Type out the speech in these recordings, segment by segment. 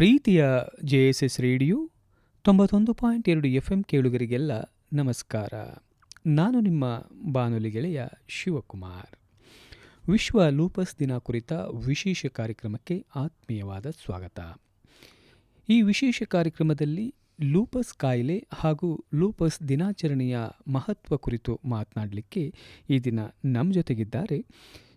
ಪ್ರೀತಿಯ J S S radio ತೊಂಬತ್ತೊಂದು point ಎರಡು ಎಫ್ ಎಂ ಕೇಳುಗರಿಗೆಲ್ಲ ನಮಸ್ಕಾರ. ನಾನು ನಿಮ್ಮ ಬಾನುಲಿ ಗೆಳೆಯ ಶಿವಕುಮಾರ್. ವಿಶ್ವ ಲೂಪಸ್ ದಿನ ಕುರಿತ ವಿಶೇಷ ಕಾರ್ಯಕ್ರಮಕ್ಕೆ ಆತ್ಮೀಯವಾದ ಸ್ವಾಗತ. ಈ ವಿಶೇಷ ಕಾರ್ಯಕ್ರಮದಲ್ಲಿ ಲೂಪಸ್ ಕಾಯಿಲೆ ಹಾಗೂ ಲೂಪಸ್ ದಿನಾಚರಣೆಯ ಮಹತ್ವ ಕುರಿತು ಮಾತನಾಡಲಿಕ್ಕೆ ಈ ದಿನ ನಮ್ಮ ಜೊತೆಗಿದ್ದಾರೆ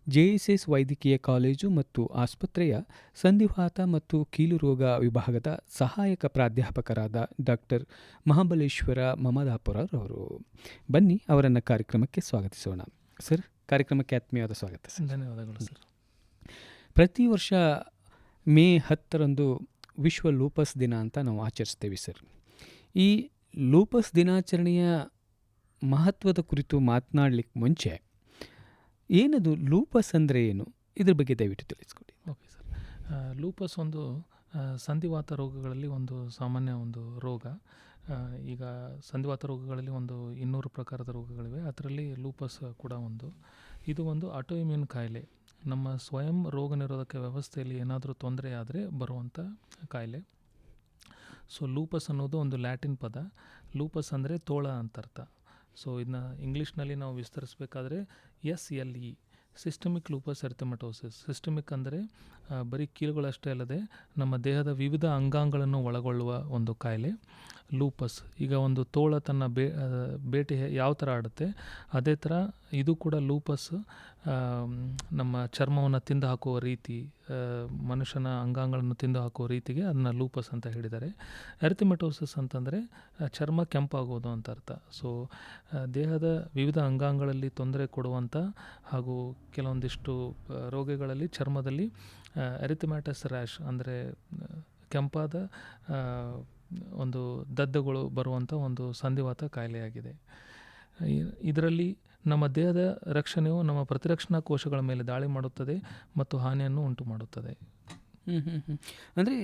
ಜೆ ಎಸ್ ಎಸ್ ವೈದ್ಯಕೀಯ ಕಾಲೇಜು ಮತ್ತು ಆಸ್ಪತ್ರೆಯ ಸಂಧಿವಾತ ಮತ್ತು ಕೀಲು ರೋಗ ವಿಭಾಗದ ಸಹಾಯಕ ಪ್ರಾಧ್ಯಾಪಕರಾದ ಡಾಕ್ಟರ್ ಮಹಾಬಲೇಶ್ವರ ಮಮದಾಪುರರವರು. ಬನ್ನಿ ಅವರನ್ನು ಕಾರ್ಯಕ್ರಮಕ್ಕೆ ಸ್ವಾಗತಿಸೋಣ. ಸರ್ ಕಾರ್ಯಕ್ರಮಕ್ಕೆ ಆತ್ಮೀಯವಾದ ಸ್ವಾಗತ ಸರ್. ಧನ್ಯವಾದಗಳು ಸರ್. ಪ್ರತಿ ವರ್ಷ ಮೇ ಹತ್ತರಂದು ವಿಶ್ವ ಲೂಪಸ್ ದಿನ ಅಂತ ನಾವು ಆಚರಿಸ್ತೇವೆ ಸರ್. ಈ ಲೂಪಸ್ ದಿನಾಚರಣೆಯ ಮಹತ್ವದ ಕುರಿತು ಮಾತನಾಡಲಿಕ್ಕೆ ಮುಂಚೆ ಏನದು ಲೂಪಸ್ ಅಂದರೆ ಏನು? ಇದ್ರ ಬಗ್ಗೆ ದಯವಿಟ್ಟು ತಿಳಿಸ್ಕೊಡಿ. Okay sir. ಲೂಪಸ್ ಒಂದು ಸಂಧಿವಾತ ರೋಗಗಳಲ್ಲಿ ಒಂದು ಸಾಮಾನ್ಯ ಒಂದು ರೋಗ. ಈಗ ಸಂಧಿವಾತ ರೋಗಗಳಲ್ಲಿ ಒಂದು ಇನ್ನೂರು ಪ್ರಕಾರದ ರೋಗಗಳಿವೆ. ಅದರಲ್ಲಿ ಲೂಪಸ್ ಕೂಡ ಒಂದು. ಇದು ಒಂದು ಆಟೋಇಮ್ಯೂನ್ ಕಾಯಿಲೆ. ನಮ್ಮ ಸ್ವಯಂ ರೋಗ ನಿರೋಧಕ ವ್ಯವಸ್ಥೆಯಲ್ಲಿ ಏನಾದರೂ ತೊಂದರೆ ಆದರೆ ಬರುವಂಥ ಕಾಯಿಲೆ. ಸೊ, ಲೂಪಸ್ ಅನ್ನೋದು ಒಂದು ಲ್ಯಾಟಿನ್ ಪದ. ಲೂಪಸ್ ಅಂದರೆ ತೋಳ ಅಂತ ಅರ್ಥ ಸೊ ಇದನ್ನ ಇಂಗ್ಲೀಷ್ನಲ್ಲಿ ನಾವು ವಿಸ್ತರಿಸಬೇಕಾದ್ರೆ S L E systemic lupus erythematosus systemic ಅಂದರೆ ಬರೀ ಕೀಲುಗಳಷ್ಟೇ ಅಲ್ಲದೆ, ನಮ್ಮ ದೇಹದ ವಿವಿಧ ಅಂಗಾಂಗಗಳನ್ನು ಒಳಗೊಳ್ಳುವ ಒಂದು ಕಾಯಿಲೆ. ಲೂಪಸ್. ಈಗ ಒಂದು ತೋಳ ತನ್ನ ಬೇ ಬೇಟೆ ಯಾವ ಥರ ಆಡುತ್ತೆ, ಅದೇ ಥರ ಇದು ಕೂಡ ಲೂಪಸ್ ನಮ್ಮ ಚರ್ಮವನ್ನು ತಿಂದು ಹಾಕುವ ರೀತಿ ಮನುಷ್ಯನ ಅಂಗಾಂಗಗಳನ್ನು ತಿಂದು ಹಾಕುವ ರೀತಿಗೆ ಅದನ್ನ ಲೂಪಸ್ ಅಂತ ಹೇಳಿದ್ದಾರೆ. ಎರ್ಥಮೆಟೋಸಿಸ್ ಅಂತಂದರೆ ಚರ್ಮ ಕೆಂಪಾಗೋದು ಅಂತ ಅರ್ಥ. ಸೊ ದೇಹದ ವಿವಿಧ ಅಂಗಾಂಗಗಳಲ್ಲಿ ತೊಂದರೆ ಕೊಡುವಂಥ ಹಾಗೂ ಕೆಲವೊಂದಿಷ್ಟು ರೋಗಗಳಲ್ಲಿ ಚರ್ಮದಲ್ಲಿ ಎರಿಥಿಮ್ಯಾಟಸ್ ರ್ಯಾಶ್ ಅಂದರೆ ಕೆಂಪಾದ ಒಂದು ದದ್ದಗಳು ಬರುವಂಥ ಒಂದು ಸಂಧಿವಾತ ಕಾಯಿಲೆಯಾಗಿದೆ. ಇದರಲ್ಲಿ ನಮ್ಮ ದೇಹದ ರಕ್ಷಣೆಯು ನಮ್ಮ ಪ್ರತಿರಕ್ಷಣಾ ಕೋಶಗಳ ಮೇಲೆ ದಾಳಿ ಮಾಡುತ್ತದೆ ಮತ್ತು ಹಾನಿಯನ್ನು ಉಂಟು ಮಾಡುತ್ತದೆ. ಹ್ಞೂ ಹ್ಞೂ ಹ್ಞೂ ಅಂದರೆ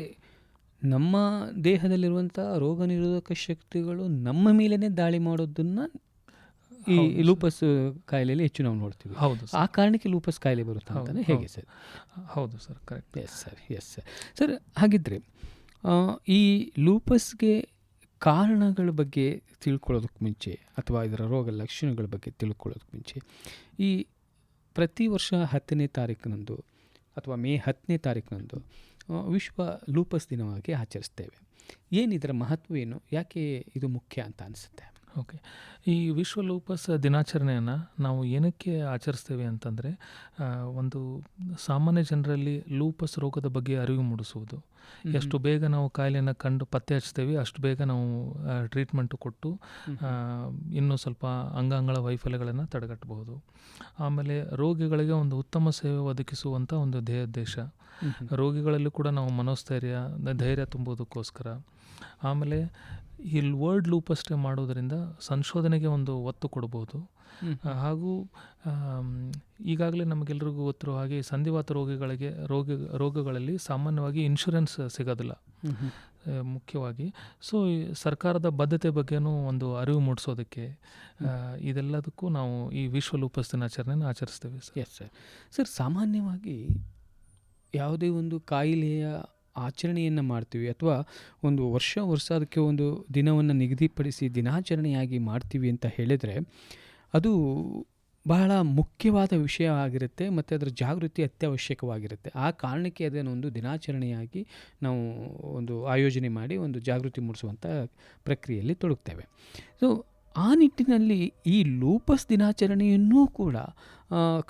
ನಮ್ಮ ದೇಹದಲ್ಲಿರುವಂಥ ರೋಗ ನಿರೋಧಕ ಶಕ್ತಿಗಳು ನಮ್ಮ ಮೇಲೇ ದಾಳಿ ಮಾಡೋದನ್ನು ಈ ಲೂಪಸ್ ಕಾಯಿಲೆಯಲ್ಲಿ ಹೆಚ್ಚು ನಾವು ನೋಡ್ತೀವಿ. ಹೌದು ಆ ಕಾರಣಕ್ಕೆ ಲೂಪಸ್ ಕಾಯಿಲೆ ಬರುತ್ತೆ ಅಂತಾನೆ ಹೇಗೆ. ಸರ್? ಹೌದು sir correct. Yes sir yes sir sir ಹಾಗಿದ್ರೆ ಈ ಲೂಪಸ್ಗೆ ಕಾರಣಗಳ ಬಗ್ಗೆ ತಿಳ್ಕೊಳ್ಳೋದಕ್ಕೆ ಮುಂಚೆ ಅಥವಾ ಇದರ ರೋಗ ಲಕ್ಷಣಗಳ ಬಗ್ಗೆ ತಿಳ್ಕೊಳ್ಳೋದಕ್ಕೆ ಮುಂಚೆ ಈ ಪ್ರತಿ ವರ್ಷ ಹತ್ತನೇ ತಾರೀಕಿನಂದು ಅಥವಾ ಮೇ ಹತ್ತನೇ ತಾರೀಕಿನಂದು ಆ, ವಿಶ್ವ ಲೂಪಸ್ ದಿನವಾಗಿ ಆಚರಿಸ್ತೇವೆ. ಏನು ಇದರ ಮಹತ್ವ ಏನು? ಯಾಕೆ ಇದು ಮುಖ್ಯ ಅಂತ ಅನಿಸುತ್ತೆ? ಓಕೆ. ಈ ವಿಶ್ವ ಲೂಪಸ್ ದಿನಾಚರಣೆಯನ್ನು ನಾವು ಏನಕ್ಕೆ ಆಚರಿಸ್ತೇವೆ ಅಂತಂದರೆ ಒಂದು ಸಾಮಾನ್ಯ ಜನರಲ್ಲಿ ಲೂಪಸ್ ರೋಗದ ಬಗ್ಗೆ ಅರಿವು ಮೂಡಿಸುವುದು. ಎಷ್ಟು ಬೇಗ ನಾವು ಕಾಯಿಲೆಯನ್ನು ಕಂಡು ಪತ್ತೆ ಹಚ್ತೇವೆ ಅಷ್ಟು ಬೇಗ ನಾವು ಟ್ರೀಟ್ಮೆಂಟು ಕೊಟ್ಟು ಇನ್ನೂ ಸ್ವಲ್ಪ ಅಂಗಾಂಗಳ ವೈಫಲ್ಯಗಳನ್ನು ತಡೆಗಟ್ಟಬಹುದು. ಆಮೇಲೆ ರೋಗಿಗಳಿಗೆ ಒಂದು ಉತ್ತಮ ಸೇವೆ ಒದಗಿಸುವಂಥ ಒಂದು ಧ್ಯೇಯೋದ್ದೇಶ. ರೋಗಿಗಳಲ್ಲೂ ಕೂಡ ನಾವು ಮನೋಸ್ಥೈರ್ಯ ಧೈರ್ಯ ತುಂಬುವುದಕ್ಕೋಸ್ಕರ ಆಮೇಲೆ ಈ ವರ್ಲ್ಡ್ ಲೂಪಸ್ ಅಷ್ಟೇ ಮಾಡೋದರಿಂದ ಸಂಶೋಧನೆಗೆ ಒಂದು ಒತ್ತು ಕೊಡ್ಬೋದು. ಹಾಗೂ ಈಗಾಗಲೇ ನಮಗೆಲ್ರಿಗೂ ಗೊತ್ತಿರೋ ಹಾಗೆ ಸಂಧಿವಾತ ರೋಗಿಗಳಿಗೆ ರೋಗ ರೋಗಗಳಲ್ಲಿ ಸಾಮಾನ್ಯವಾಗಿ ಇನ್ಶೂರೆನ್ಸ್ ಸಿಗೋದಿಲ್ಲ. ಮುಖ್ಯವಾಗಿ. ಸೊ ಸರ್ಕಾರದ ಬದ್ಧತೆ ಬಗ್ಗೆನೂ ಒಂದು ಅರಿವು ಮೂಡಿಸೋದಕ್ಕೆ ಇದೆಲ್ಲದಕ್ಕೂ ನಾವು ಈ ವಿಶ್ವ ಲೂಪಸ್ ದಿನಾಚರಣೆಯನ್ನು ಆಚರಿಸ್ತೇವೆ ಸರ್. ಎಸ್ ಸರ್ ಸರ್ ಸಾಮಾನ್ಯವಾಗಿ ಯಾವುದೇ ಒಂದು ಕಾಯಿಲೆಯ ಆಚರಣೆಯನ್ನು ಮಾಡ್ತೀವಿ ಅಥವಾ ಒಂದು ವರ್ಷ ವರ್ಷ ಅದಕ್ಕೆ ಒಂದು ದಿನವನ್ನು ನಿಗದಿಪಡಿಸಿ ದಿನಾಚರಣೆಯಾಗಿ ಮಾಡ್ತೀವಿ ಅಂತ ಹೇಳಿದರೆ ಅದು ಬಹಳ ಮುಖ್ಯವಾದ ವಿಷಯ ಆಗಿರುತ್ತೆ ಮತ್ತು ಅದರ ಜಾಗೃತಿ ಅತ್ಯವಶ್ಯಕವಾಗಿರುತ್ತೆ. ಆ ಕಾರಣಕ್ಕೆ ಅದನ್ನು ಒಂದು ದಿನಾಚರಣೆಯಾಗಿ ನಾವು ಒಂದು ಆಯೋಜನೆ ಮಾಡಿ ಒಂದು ಜಾಗೃತಿ ಮೂಡಿಸುವಂಥ ಪ್ರಕ್ರಿಯೆಯಲ್ಲಿ ತೊಡಗ್ತೇವೆ. ಸೊ ಆ ನಿಟ್ಟಿನಲ್ಲಿ ಈ ಲೂಪಸ್ ದಿನಾಚರಣೆಯನ್ನೂ ಕೂಡ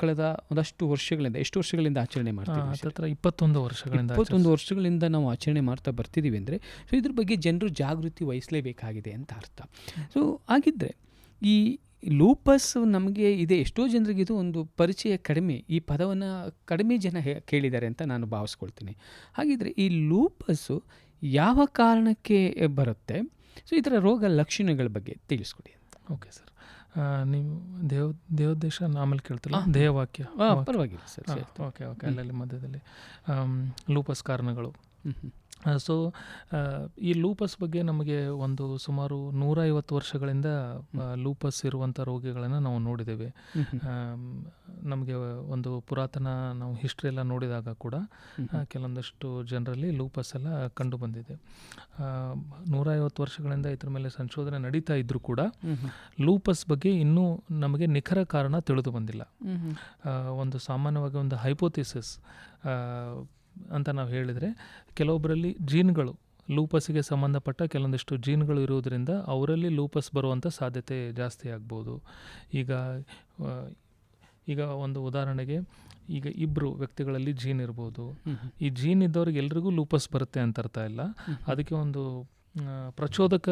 ಕಳೆದ ಒಂದಷ್ಟು ವರ್ಷಗಳಿಂದ ಎಷ್ಟು ವರ್ಷಗಳಿಂದ ಆಚರಣೆ ಮಾಡ್ತೀವಿ ಇಪ್ಪತ್ತೊಂದು ವರ್ಷಗಳಿಂದ ಇಪ್ಪತ್ತೊಂದು ವರ್ಷಗಳಿಂದ ನಾವು ಆಚರಣೆ ಮಾಡ್ತಾ ಬರ್ತಿದ್ದೀವಿ ಅಂದರೆ ಸೊ ಇದ್ರ ಬಗ್ಗೆ ಜನರು ಜಾಗೃತಿ ವಹಿಸಲೇಬೇಕಾಗಿದೆ ಅಂತ ಅರ್ಥ. ಸೊ ಹಾಗಿದ್ದರೆ ಈ ಲೂಪಸ್ ನಮಗೆ ಇದೆ ಎಷ್ಟೋ ಜನರಿಗೆ ಇದು ಒಂದು ಪರಿಚಯ ಕಡಿಮೆ ಈ ಪದವನ್ನು ಕಡಿಮೆ ಜನ ಕೇಳಿದ್ದಾರೆ ಅಂತ ನಾನು ಭಾವಿಸ್ಕೊಳ್ತೀನಿ. ಹಾಗಿದ್ರೆ ಈ ಲೂಪಸ್ಸು ಯಾವ ಕಾರಣಕ್ಕೆ ಬರುತ್ತೆ? ಸೊ ಇದರ ರೋಗ ಲಕ್ಷಣಗಳ ಬಗ್ಗೆ ತಿಳಿಸ್ಕೊಡಿ ಓಕೆ ಸರ್ ನೀವು ದೇವ ದೇವೋದ್ದೇಶ ಆಮೇಲೆ ಕೇಳ್ತಿಲ್ಲ. ದೇಹವಾಕ್ಯ ಪರವಾಗಿಲ್ಲ ಸರ್ ಓಕೆ ಓಕೆ ಅಲ್ಲಲ್ಲಿ ಮಧ್ಯದಲ್ಲಿ. ಲೂಪಸ್ ಕಾರಣಗಳು. ಸೊ ಈ ಲೂಪಸ್ ಬಗ್ಗೆ ನಮಗೆ ಒಂದು ಸುಮಾರು ನೂರೈವತ್ತು ವರ್ಷಗಳಿಂದ ಲೂಪಸ್ ಇರುವಂಥ ರೋಗಿಗಳನ್ನು ನಾವು ನೋಡಿದ್ದೇವೆ. ನಮಗೆ ಒಂದು ಪುರಾತನ ನಾವು ಹಿಸ್ಟ್ರಿ ಎಲ್ಲ ನೋಡಿದಾಗ ಕೂಡ ಕೆಲವೊಂದಷ್ಟು ಜನರಲ್ಲಿ ಲೂಪಸ್ ಎಲ್ಲ ಕಂಡು ಬಂದಿದೆ. ನೂರೈವತ್ತು ವರ್ಷಗಳಿಂದ ಇದ್ರ ಮೇಲೆ ಸಂಶೋಧನೆ ನಡೀತಾ ಇದ್ದರೂ ಕೂಡ ಲೂಪಸ್ ಬಗ್ಗೆ ಇನ್ನೂ ನಮಗೆ ನಿಖರ ಕಾರಣ ತಿಳಿದು ಬಂದಿಲ್ಲ. ಒಂದು ಸಾಮಾನ್ಯವಾಗಿ ಒಂದು ಹೈಪೋಥಿಸಿಸ್ ಅಂತ ನಾವು ಹೇಳಿದರೆ ಕೆಲವೊಬ್ಬರಲ್ಲಿ ಜೀನ್ಗಳು ಲೂಪಸ್ಗೆ ಸಂಬಂಧಪಟ್ಟ ಕೆಲವೊಂದಿಷ್ಟು ಜೀನ್ಗಳು ಇರುವುದರಿಂದ ಅವರಲ್ಲಿ ಲೂಪಸ್ ಬರುವಂಥ ಸಾಧ್ಯತೆ ಜಾಸ್ತಿ ಆಗ್ಬೋದು. ಈಗ ಈಗ ಒಂದು ಉದಾಹರಣೆಗೆ ಈಗ ಇಬ್ಬರು ವ್ಯಕ್ತಿಗಳಲ್ಲಿ ಜೀನ್ ಇರ್ಬೋದು. ಈ ಜೀನ್ ಇದ್ದವ್ರಿಗೆ ಎಲ್ರಿಗೂ ಲೂಪಸ್ ಬರುತ್ತೆ ಅಂತ ಅರ್ಥ ಇಲ್ಲ. ಅದಕ್ಕೆ ಒಂದು ಪ್ರಚೋದಕ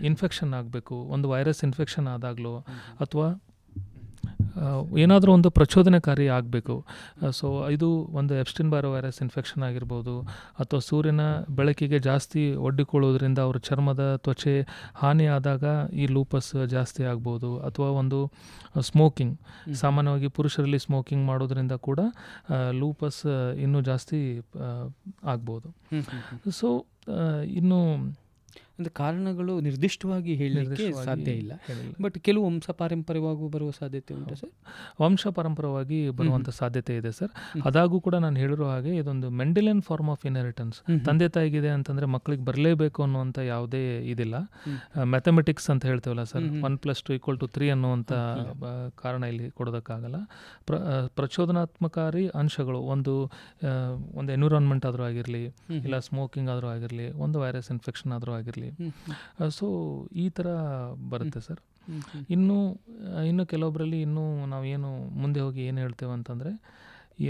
ಇನ್ಫೆಕ್ಷನ್ ಆಗಬೇಕು. ಒಂದು ವೈರಸ್ ಇನ್ಫೆಕ್ಷನ್ ಆದಾಗಲೂ ಅಥವಾ ಏನಾದರೂ ಒಂದು ಪ್ರಚೋದನಕಾರಿ ಆಗಬೇಕು. ಸೊ ಇದು ಒಂದು ಎಪ್ಸ್ಟಿನ್ ಬಾರೋ ವೈರಸ್ ಇನ್ಫೆಕ್ಷನ್ ಆಗಿರ್ಬೋದು ಅಥವಾ ಸೂರ್ಯನ ಬೆಳಕಿಗೆ ಜಾಸ್ತಿ ಒಡ್ಡಿಕೊಳ್ಳೋದ್ರಿಂದ ಅವ್ರ ಚರ್ಮದ ತ್ವಚೆ ಹಾನಿಯಾದಾಗ ಆದಾಗ ಈ ಲೂಪಸ್ ಜಾಸ್ತಿ ಆಗ್ಬೋದು ಅಥವಾ ಒಂದು ಸ್ಮೋಕಿಂಗ್. ಸಾಮಾನ್ಯವಾಗಿ ಪುರುಷರಲ್ಲಿ ಸ್ಮೋಕಿಂಗ್ ಮಾಡೋದ್ರಿಂದ ಕೂಡ ಲೂಪಸ್ ಇನ್ನೂ ಜಾಸ್ತಿ ಆಗ್ಬೋದು. ಸೊ ಇನ್ನು ಅಂದ್ರೆ ಕಾರಣಗಳು ನಿರ್ದಿಷ್ಟವಾಗಿ ಹೇಳಲಿಕ್ಕೆ ಸಾಧ್ಯ ಇಲ್ಲ. ಬಟ್ ಕೆಲವು ವಂಶ ಪಾರಂಪರ್ಯವಾಗೂ ಬರುವ ಸಾಧ್ಯತೆ ಉಂಟು ಸರ್. ವಂಶ ಪರಂಪರವಾಗಿ ಬರುವಂಥ ಸಾಧ್ಯತೆ ಇದೆ ಸರ್. ಅದಾಗೂ ಕೂಡ ನಾನು ಹೇಳಿರೋ ಹಾಗೆ ಇದೊಂದು ಮೆಂಡಿಲಿಯನ್ ಫಾರ್ಮ್ ಆಫ್ ಇನ್ಹೆರಿಟೆನ್ಸ್ ತಂದೆ ತಾಯಿಗಿದೆ ಅಂತಂದರೆ ಮಕ್ಕಳಿಗೆ ಬರಲೇಬೇಕು ಅನ್ನುವಂಥ ಯಾವುದೇ ಇದಿಲ್ಲ. ಮ್ಯಾಥಮೆಟಿಕ್ಸ್ ಅಂತ ಹೇಳ್ತೇವಲ್ಲ sir. One plus two equal to three ಅನ್ನುವಂಥ ಕಾರಣ ಇಲ್ಲಿ ಕೊಡೋದಕ್ಕಾಗಲ್ಲ. ಪ್ರ ಪ್ರಚೋದನಾತ್ಮಕಾರಿ ಅಂಶಗಳು ಒಂದು ಒಂದು ಎನ್ವಿರಾನ್ಮೆಂಟ್ ಆದರೂ ಆಗಿರಲಿ ಇಲ್ಲ ಸ್ಮೋಕಿಂಗ್ ಆದರೂ ಆಗಿರಲಿ ಒಂದು ವೈರಸ್ ಇನ್ಫೆಕ್ಷನ್ ಆದರೂ ಆಗಿರಲಿ ಸೊ ಈ ಥರ ಬರುತ್ತೆ ಸರ್. ಇನ್ನು ಇನ್ನು ಕೆಲವೊಬ್ಬರಲ್ಲಿ ಇನ್ನೂ ನಾವೇನು ಮುಂದೆ ಹೋಗಿ ಏನು ಹೇಳ್ತೇವೆ ಅಂತಂದರೆ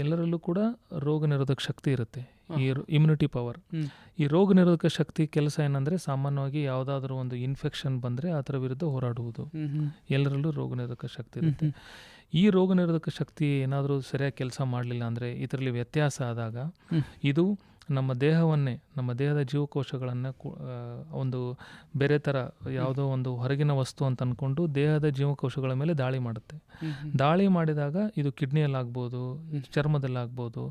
ಎಲ್ಲರಲ್ಲೂ ಕೂಡ ರೋಗ ನಿರೋಧಕ ಶಕ್ತಿ ಇರುತ್ತೆ. ಈ ಇಮ್ಯುನಿಟಿ ಪವರ್ ಈ ರೋಗ ನಿರೋಧಕ ಶಕ್ತಿ ಕೆಲಸ ಏನಂದರೆ ಸಾಮಾನ್ಯವಾಗಿ ಯಾವುದಾದ್ರೂ ಒಂದು ಇನ್ಫೆಕ್ಷನ್ ಬಂದರೆ ಅದರ ವಿರುದ್ಧ ಹೋರಾಡುವುದು. ಎಲ್ಲರಲ್ಲೂ ರೋಗ ನಿರೋಧಕ ಶಕ್ತಿ ಇರುತ್ತೆ. ಈ ರೋಗ ನಿರೋಧಕ ಶಕ್ತಿ ಏನಾದರೂ ಸರಿಯಾಗಿ ಕೆಲಸ ಮಾಡಲಿಲ್ಲ ಅಂದರೆ ಇದರಲ್ಲಿ ವ್ಯತ್ಯಾಸ ಆದಾಗ ಇದು ನಮ್ಮ ದೇಹವನ್ನೇ ನಮ್ಮ ದೇಹದ ಜೀವಕೋಶಗಳನ್ನು ಒಂದು ಬೇರೆ ಥರ ಯಾವುದೋ ಒಂದು ಹೊರಗಿನ ವಸ್ತು ಅಂತ ಅಂದ್ಕೊಂಡು ದೇಹದ ಜೀವಕೋಶಗಳ ಮೇಲೆ ದಾಳಿ ಮಾಡುತ್ತೆ. ದಾಳಿ ಮಾಡಿದಾಗ ಇದು ಕಿಡ್ನಿಯಲ್ಲಾಗ್ಬೋದು ಚರ್ಮದಲ್ಲಾಗ್ಬೋದು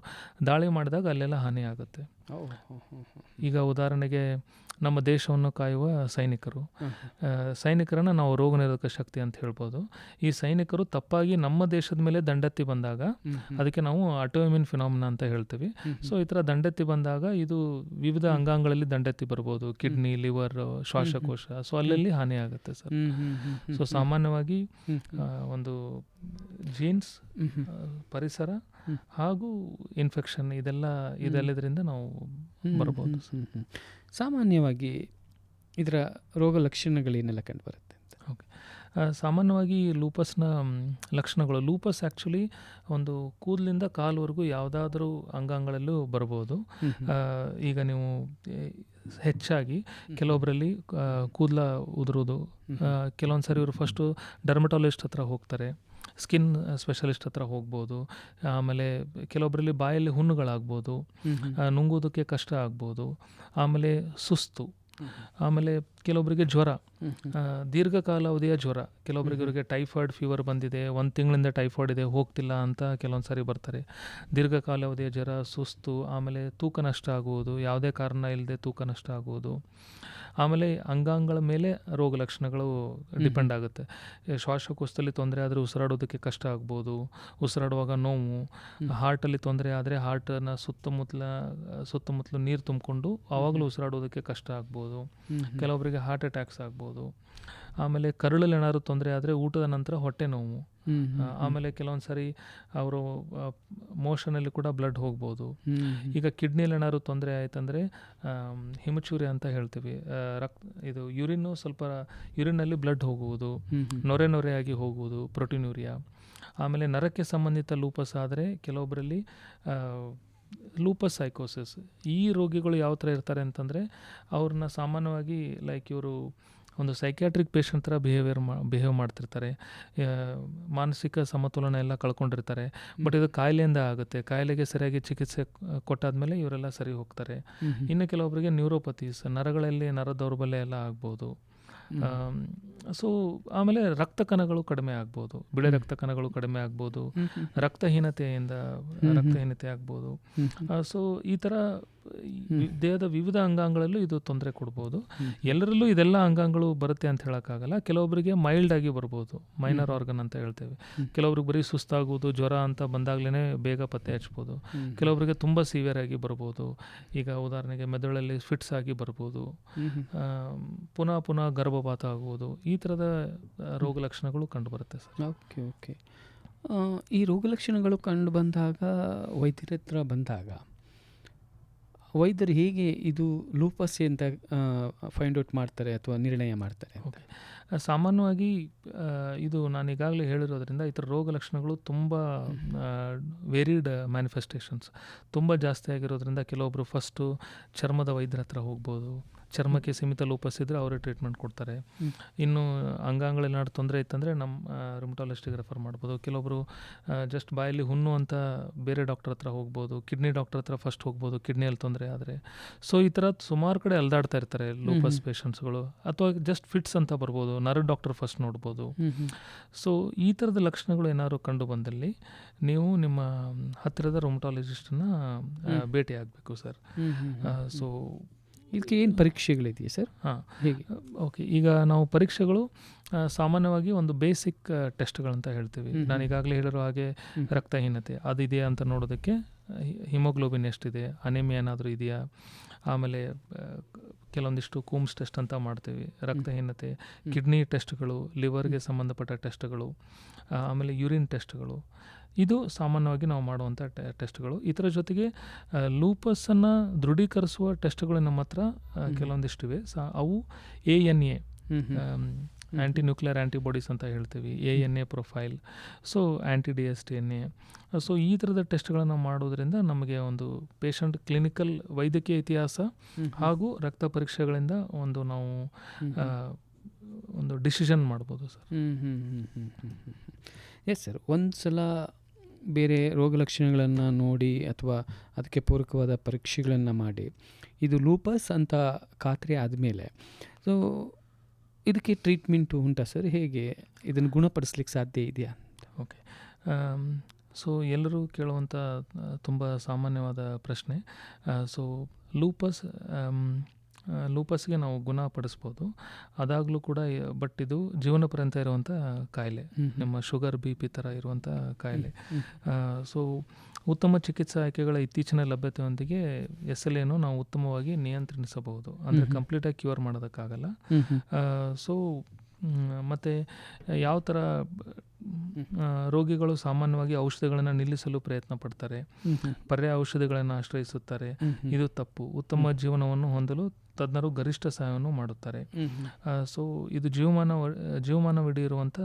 ದಾಳಿ ಮಾಡಿದಾಗ ಅಲ್ಲೆಲ್ಲ ಹಾನಿ ಆಗುತ್ತೆ. ಈಗ ಉದಾಹರಣೆಗೆ ನಮ್ಮ ದೇಶವನ್ನು ಕಾಯುವ ಸೈನಿಕರು. ಸೈನಿಕರನ್ನು ನಾವು ರೋಗ ನಿರೋಧಕ ಶಕ್ತಿ ಅಂತ ಹೇಳ್ಬೋದು ಈ ಸೈನಿಕರು ತಪ್ಪಾಗಿ ನಮ್ಮ ದೇಶದ ಮೇಲೆ ದಂಡೆತ್ತಿ ಬಂದಾಗ. ಅದಕ್ಕೆ ನಾವು ಆಟೋಮಿನ್ ಫಿನಾಮಿನ ಅಂತ ಹೇಳ್ತೀವಿ. ಸೊ ಈ ಥರ ದಂಡೆತ್ತಿ ಬಂದಾಗ ಇದು ವಿವಿಧ ಅಂಗಾಂಗಗಳಲ್ಲಿ ದಂಡೆತ್ತಿ ಬರ್ಬೋದು. ಕಿಡ್ನಿ ಲಿವರ್ ಶ್ವಾಸಕೋಶ ಸೊ ಅಲ್ಲಲ್ಲಿ ಹಾನಿ ಆಗುತ್ತೆ ಸರ್. ಸೊ ಸಾಮಾನ್ಯವಾಗಿ ಒಂದು ಜೀನ್ಸ್. ಪರಿಸರ ಹಾಗೂ ಇನ್ಫೆಕ್ಷನ್ ಇದೆಲ್ಲ ಇದೆಲ್ಲದರಿಂದ ನಾವು ಬರ್ಬೋದು. ಸಾಮಾನ್ಯವಾಗಿ ಇದರ ರೋಗ ಲಕ್ಷಣಗಳೇನೆಲ್ಲ ಕಂಡು ಬರುತ್ತೆ ಅಂತ ಆ, ಸಾಮಾನ್ಯವಾಗಿ ಲೂಪಸ್ನ ಲಕ್ಷಣಗಳು ಲೂಪಸ್ ಆ್ಯಕ್ಚುಲಿ ಒಂದು ಕೂದಲಿಂದ ಕಾಲುವರೆಗೂ ಯಾವುದಾದ್ರೂ ಅಂಗಾಂಗಗಳಲ್ಲೂ ಬರ್ಬೋದು ಹ್ಮ್. ಹ್ಮ್. ಆ, ಈಗ ನೀವು ಹೆಚ್ಚಾಗಿ ಕೆಲವೊಬ್ಬರಲ್ಲಿ ಕೂದಲ ಉದುರೋದು ಆ, ಕೆಲವೊಂದು ಸರಿ ಇವರು ಫಸ್ಟು ಡರ್ಮಟಾಲಜಿಸ್ಟ್ ಹತ್ರ ಹೋಗ್ತಾರೆ ಸ್ಕಿನ್ ಸ್ಪೆಷಲಿಸ್ಟ್ ಹತ್ರ ಹೋಗ್ಬೋದು ಆಮೇಲೆ ಕೆಲವೊಬ್ಬರಲ್ಲಿ ಬಾಯಲ್ಲಿ ಹುಣ್ಣುಗಳಾಗ್ಬೋದು ಹ್ಮ್. ಹ್ಮ್. ಆ, ನುಂಗೋದಕ್ಕೆ ಕಷ್ಟ ಆಗ್ಬೋದು ಆಮೇಲೆ ಸುಸ್ತು. ಆಮೇಲೆ ಕೆಲವೊಬ್ಬರಿಗೆ ಜ್ವರ ದೀರ್ಘಕಾಲಾವಧಿಯ ಜ್ವರ ಕೆಲವೊಬ್ಬರಿಗೆ ಇವರಿಗೆ ಟೈಫಾಯ್ಡ್ ಫೀವರ್ ಬಂದಿದೆ ಒಂದು ತಿಂಗಳಿಂದ ಟೈಫಾಯ್ಡ್ ಇದೆ ಹೋಗ್ತಿಲ್ಲ ಅಂತ ಕೆಲವೊಂದು ಸಾರಿ ಬರ್ತಾರೆ. ದೀರ್ಘಕಾಲಾವಧಿಯ ಜ್ವರ ಸುಸ್ತು ಆಮೇಲೆ ತೂಕ ನಷ್ಟ ಆಗುವುದು ಯಾವುದೇ ಕಾರಣ ಇಲ್ಲದೆ ತೂಕ ನಷ್ಟ ಆಗುವುದು. ಆಮೇಲೆ ಅಂಗಾಂಗಗಳ ಮೇಲೆ ರೋಗ ಲಕ್ಷಣಗಳು ಡಿಪೆಂಡ್ ಆಗುತ್ತೆ. ಶ್ವಾಸಕೋಶದಲ್ಲಿ ತೊಂದರೆ ಆದರೆ ಉಸಿರಾಡೋದಕ್ಕೆ ಕಷ್ಟ ಆಗ್ಬೋದು ಉಸಿರಾಡುವಾಗ ನೋವು ಹಾರ್ಟಲ್ಲಿ ತೊಂದರೆ ಆದರೆ ಹಾರ್ಟನ್ನು ಸುತ್ತಮುತ್ತಲ ಸುತ್ತಮುತ್ತಲು ನೀರು ತುಂಬಿಕೊಂಡು ಆವಾಗಲೂ ಉಸಿರಾಡೋದಕ್ಕೆ ಕಷ್ಟ ಆಗ್ಬೋದು. ಕೆಲವೊಬ್ಬರಿಗೆ ಹಾರ್ಟ್ ಅಟ್ಯಾಕ್ಸ್ ಆಗ್ಬೋದು. ಆಮೇಲೆ ಕರುಳಲ್ಲಿ ಏನಾದರೂ ತೊಂದರೆ ಆದರೆ ಊಟದ ನಂತರ ಹೊಟ್ಟೆ ನೋವು. ಆಮೇಲೆ ಕೆಲವೊಂದು ಸಾರಿ ಅವರು ಮೋಷನಲ್ಲಿ ಕೂಡ ಬ್ಲಡ್ ಹೋಗ್ಬೋದು. ಈಗ ಕಿಡ್ನಿಲಿ ಏನಾದ್ರು ತೊಂದರೆ ಆಯ್ತಂದರೆ ಹಿಮಚೂರಿ ಅಂತ ಹೇಳ್ತೀವಿ. ರಕ್ತ ಇದು ಯೂರಿನ್ನು ಸ್ವಲ್ಪ ಯೂರಿನಲ್ಲಿ ಬ್ಲಡ್ ಹೋಗುವುದು. ನೊರೆ ನೊರೆಯಾಗಿ ಹೋಗುವುದು ಪ್ರೋಟೀನ್ಯೂರಿಯಾ ಆಮೇಲೆ ನರಕ್ಕೆ ಸಂಬಂಧಿತ ಲೂಪಸ್ ಆದರೆ ಕೆಲವೊಬ್ಬರಲ್ಲಿ ಲೂಪಸ್ ಸೈಕೋಸಿಸ್ ಈ ರೋಗಿಗಳು ಯಾವ ಥರ ಇರ್ತಾರೆ ಅಂತಂದರೆ ಅವ್ರನ್ನ ಸಾಮಾನ್ಯವಾಗಿ ಲೈಕ್ ಇವರು ಒಂದು ಸೈಕ್ಯಾಟ್ರಿಕ್ ಪೇಷಂಟ್ ಥರ ಬಿಹೇವಿಯರ್ ಮಾ ಬಿಹೇವ್ ಮಾಡ್ತಿರ್ತಾರೆ. ಮಾನಸಿಕ ಸಮತೋಲನ ಎಲ್ಲ ಕಳ್ಕೊಂಡಿರ್ತಾರೆ. ಬಟ್ ಇದು ಕಾಯಿಲೆಯಿಂದ ಆಗುತ್ತೆ. ಕಾಯಿಲೆಗೆ ಸರಿಯಾಗಿ ಚಿಕಿತ್ಸೆ ಕೊಟ್ಟಾದಮೇಲೆ ಇವರೆಲ್ಲ ಸರಿ ಹೋಗ್ತಾರೆ. ಇನ್ನು ಕೆಲವೊಬ್ಬರಿಗೆ ನ್ಯೂರೋಪತೀಸ್ ನರಗಳಲ್ಲಿ ನರ ದೌರ್ಬಲ್ಯ ಎಲ್ಲ ಆಗ್ಬೋದು. ಸೊ ಆಮೇಲೆ ರಕ್ತ ಕಣಗಳು ಕಡಿಮೆ ಆಗ್ಬೋದು. ಬಿಳಿ ರಕ್ತ ಕಣಗಳು ಕಡಿಮೆ ಆಗ್ಬೋದು. ರಕ್ತಹೀನತೆಯಿಂದ ರಕ್ತಹೀನತೆ ಆಗ್ಬೋದು. ಸೊ ಈ ಥರ ದೇಹದ ವಿವಿಧ ಅಂಗಾಂಗಳಲ್ಲೂ ಇದು ತೊಂದರೆ ಕೊಡ್ಬೋದು. ಎಲ್ಲರಲ್ಲೂ ಇದೆಲ್ಲ ಅಂಗಾಂಗಗಳು ಬರುತ್ತೆ ಅಂತ ಹೇಳೋಕ್ಕಾಗಲ್ಲ. ಕೆಲವೊಬ್ಬರಿಗೆ ಮೈಲ್ಡ್ ಆಗಿ ಬರ್ಬೋದು. ಮೈನರ್ ಆರ್ಗನ್ ಅಂತ ಹೇಳ್ತೇವೆ. ಕೆಲವೊಬ್ರಿಗೆ ಬರೀ ಸುಸ್ತಾಗೋದು ಜ್ವರ ಅಂತ ಬಂದಾಗ್ಲೇ ಬೇಗ ಪತ್ತೆ ಹಚ್ಬೋದು. ಕೆಲವೊಬ್ಬರಿಗೆ ತುಂಬ ಸಿವಿಯರ್ ಆಗಿ ಬರ್ಬೋದು. ಈಗ ಉದಾಹರಣೆಗೆ ಮೆದುಳಲ್ಲಿ ಫಿಟ್ಸ್ ಆಗಿ ಬರ್ಬೋದು. ಪುನಃ ಪುನಃ ಗರ್ಭಪಾತ ಆಗುವುದು. ಈ ಥರದ ರೋಗ ಲಕ್ಷಣಗಳು ಕಂಡುಬರುತ್ತೆ ಸರ್. Okay okay. ಈ ರೋಗ ಲಕ್ಷಣಗಳು ಕಂಡು ಬಂದಾಗ ವೈದ್ಯರ ಹತ್ರ ಬಂದಾಗ ವೈದ್ಯರು ಹೇಗೆ ಇದು ಲೂಪಸ್ ಅಂತ ಫೈಂಡ್ ಔಟ್ ಮಾಡ್ತಾರೆ ಅಥವಾ ನಿರ್ಣಯ ಮಾಡ್ತಾರೆ? ಓಕೆ ಸಾಮಾನ್ಯವಾಗಿ ಇದು ನಾನು ಈಗಾಗಲೇ ಹೇಳಿರೋದ್ರಿಂದ ಈ ಥರ ರೋಗ ಲಕ್ಷಣಗಳು ತುಂಬ ವೇರಿಡ್ ಮ್ಯಾನಿಫೆಸ್ಟೇಷನ್ಸ್ ತುಂಬ ಜಾಸ್ತಿ ಆಗಿರೋದ್ರಿಂದ ಕೆಲವೊಬ್ಬರು ಫಸ್ಟು ಚರ್ಮದ ವೈದ್ಯರ ಹತ್ರ ಹೋಗ್ಬೋದು. ಚರ್ಮಕ್ಕೆ ಸೀಮಿತ ಲೋಪಸ್ ಇದ್ದರೆ ಅವರೇ ಟ್ರೀಟ್ಮೆಂಟ್ ಕೊಡ್ತಾರೆ. ಇನ್ನು ಇನ್ನು ಅಂಗಾಂಗಳೇನಾದ್ರು ತೊಂದರೆ ಇತ್ತಂದರೆ ನಮ್ಮ ರುಮಟಾಲಜಿಸ್ಟಿಗೆ ರೆಫರ್ ಮಾಡ್ಬೋದು. ಕೆಲವೊಬ್ಬರು ಜಸ್ಟ್ ಬಾಯಲ್ಲಿ ಹುಣ್ಣು ಅಂತ ಬೇರೆ ಡಾಕ್ಟರ್ ಹತ್ರ ಹೋಗ್ಬೋದು. ಕಿಡ್ನಿ ಡಾಕ್ಟರ್ ಹತ್ರ ಫಸ್ಟ್ ಹೋಗ್ಬೋದು ಕಿಡ್ನಿಯಲ್ಲಿ ತೊಂದರೆ ಆದರೆ. ಸೊ ಈ ಥರ ಸುಮಾರು ಕಡೆ ಅಲ್ದಾಡ್ತಾ ಇರ್ತಾರೆ ಲೂಪಸ್. ಪೇಷಂಟ್ಸ್ಗಳು ಅಥವಾ ಜಸ್ಟ್ ಫಿಟ್ಸ್ ಅಂತ ಬರ್ಬೋದು. ನರ್ವ್ ಡಾಕ್ಟರ್ ಫಸ್ಟ್ ನೋಡ್ಬೋದು. ಸೊ ಈ ಥರದ ಲಕ್ಷಣಗಳು ಏನಾದ್ರು ಕಂಡು ಬಂದಲ್ಲಿ ನೀವು ನಿಮ್ಮ ಹತ್ತಿರದ ರೊಮಟಾಲಜಿಸ್ಟನ್ನ. ಭೇಟಿ ಆಗಬೇಕು ಸರ್. ಸೊ ಇದಕ್ಕೆ ಏನು ಪರೀಕ್ಷೆಗಳಿದೆಯಾ ಸರ್? ಹಾಂ. ಹೇಗೆ? ಓಕೆ ಈಗ ನಾವು ಪರೀಕ್ಷೆಗಳು ಸಾಮಾನ್ಯವಾಗಿ ಒಂದು ಬೇಸಿಕ್ ಟೆಸ್ಟ್ಗಳಂತ ಹೇಳ್ತೀವಿ. ನಾನು ಈಗಾಗಲೇ ಹೇಳಿರೋ ಹಾಗೆ. ರಕ್ತಹೀನತೆ ಅದಿದೆಯಾ ಅಂತ ನೋಡೋದಕ್ಕೆ ಹಿಮೋಗ್ಲೋಬಿನ್ ಎಷ್ಟಿದೆ ಅನಿಮಿಯಾ ಏನಾದರೂ ಇದೆಯಾ ಆಮೇಲೆ ಕೆಲವೊಂದಿಷ್ಟು ಕೂಮ್ಸ್ ಟೆಸ್ಟ್ ಅಂತ ಮಾಡ್ತೀವಿ ರಕ್ತಹೀನತೆ ಕಿಡ್ನಿ ಟೆಸ್ಟ್ಗಳು ಲಿವರ್ಗೆ ಸಂಬಂಧಪಟ್ಟ ಟೆಸ್ಟ್ಗಳು ಆಮೇಲೆ ಯೂರಿನ್ ಟೆಸ್ಟ್ಗಳು ಇದು ಸಾಮಾನ್ಯವಾಗಿ ನಾವು ಮಾಡುವಂಥ ಟೆ ಟೆಸ್ಟ್ಗಳು ಇದರ ಜೊತೆಗೆ ಲೂಪಸನ್ನು ದೃಢೀಕರಿಸುವ ಟೆಸ್ಟ್ಗಳು ನಮ್ಮ ಹತ್ರ. ಕೆಲವೊಂದಿಷ್ಟಿವೆ ಸಾ ಅವು A N A. Anti nuclear antibodies ಅಂತ ಹೇಳ್ತೀವಿ A N A profile so anti D S D N A so ಈ ಥರದ ಟೆಸ್ಟ್ಗಳನ್ನು ಮಾಡೋದ್ರಿಂದ ನಮಗೆ ಒಂದು ಪೇಷಂಟ್ ಕ್ಲಿನಿಕಲ್ ವೈದ್ಯಕೀಯ ಇತಿಹಾಸ. ಹಾಗೂ ರಕ್ತ ಪರೀಕ್ಷೆಗಳಿಂದ ಒಂದು ನಾವು. ಒಂದು ಡಿಸಿಷನ್ ಮಾಡ್ಬೋದು ಸರ್. ಎಸ್ ಸರ್ ಒಂದು ಸಲ ಬೇರೆ ರೋಗ ಲಕ್ಷಣಗಳನ್ನು ನೋಡಿ ಅಥವಾ ಅದಕ್ಕೆ ಪೂರಕವಾದ ಪರೀಕ್ಷೆಗಳನ್ನು ಮಾಡಿ. ಇದು ಲೂಪಸ್ ಅಂತ ಖಾತ್ರಿ ಆದಮೇಲೆ. ಸೊ ಇದಕ್ಕೆ ಟ್ರೀಟ್ಮೆಂಟು ಉಂಟಾ ಸರ್ ಹೇಗೆ? ಇದನ್ನು ಗುಣಪಡಿಸ್ಲಿಕ್ಕೆ ಸಾಧ್ಯ ಇದೆಯಾ? ಓಕೆ ಸೊ ಎಲ್ಲರೂ ಕೇಳುವಂಥ ತುಂಬ ಸಾಮಾನ್ಯವಾದ ಪ್ರಶ್ನೆ. ಸೊ ಲೂಪಸ್ ಲೂಪಸ್ಗೆ ನಾವು ಗುಣಪಡಿಸ್ಬೋದು ಅದಾಗಲೂ ಕೂಡ ಬಟ್ ಇದು ಜೀವನ ಪರ್ಯಂತ ಇರುವಂಥ ಕಾಯಿಲೆ. ನಿಮ್ಮ ಶುಗರ್ ಬಿ ಪಿ ಥರ ಇರುವಂಥ ಕಾಯಿಲೆ. ಸೊ ಉತ್ತಮ ಚಿಕಿತ್ಸಾ ಆಯ್ಕೆಗಳ ಇತ್ತೀಚಿನ ಲಭ್ಯತೆಯೊಂದಿಗೆ ಎಸ್ ಎಲ್ ಎನ್ನು ನಾವು ಉತ್ತಮವಾಗಿ ನಿಯಂತ್ರಿಸಬಹುದು. ಅಂದರೆ. ಕಂಪ್ಲೀಟಾಗಿ ಕ್ಯೂರ್ ಮಾಡೋದಕ್ಕಾಗಲ್ಲ. ಸೊ ಮತ್ತು ಯಾವ ಥರ ರೋಗಿಗಳು ಸಾಮಾನ್ಯವಾಗಿ ಔಷಧಿಗಳನ್ನು ನಿಲ್ಲಿಸಲು ಪ್ರಯತ್ನ ಪಡ್ತಾರೆ. ಪರ್ಯಾಯ ಔಷಧಿಗಳನ್ನು ಆಶ್ರಯಿಸುತ್ತಾರೆ. ಇದು ತಪ್ಪು. ಉತ್ತಮ ಜೀವನವನ್ನು ಹೊಂದಲು ತಜ್ಞರು ಗರಿಷ್ಠ ಸಹಾಯವನ್ನು ಮಾಡುತ್ತಾರೆ. ಸೊ ಇದು ಜೀವಮಾನ ಜೀವಮಾನವಿಡೀ ಇರುವಂಥ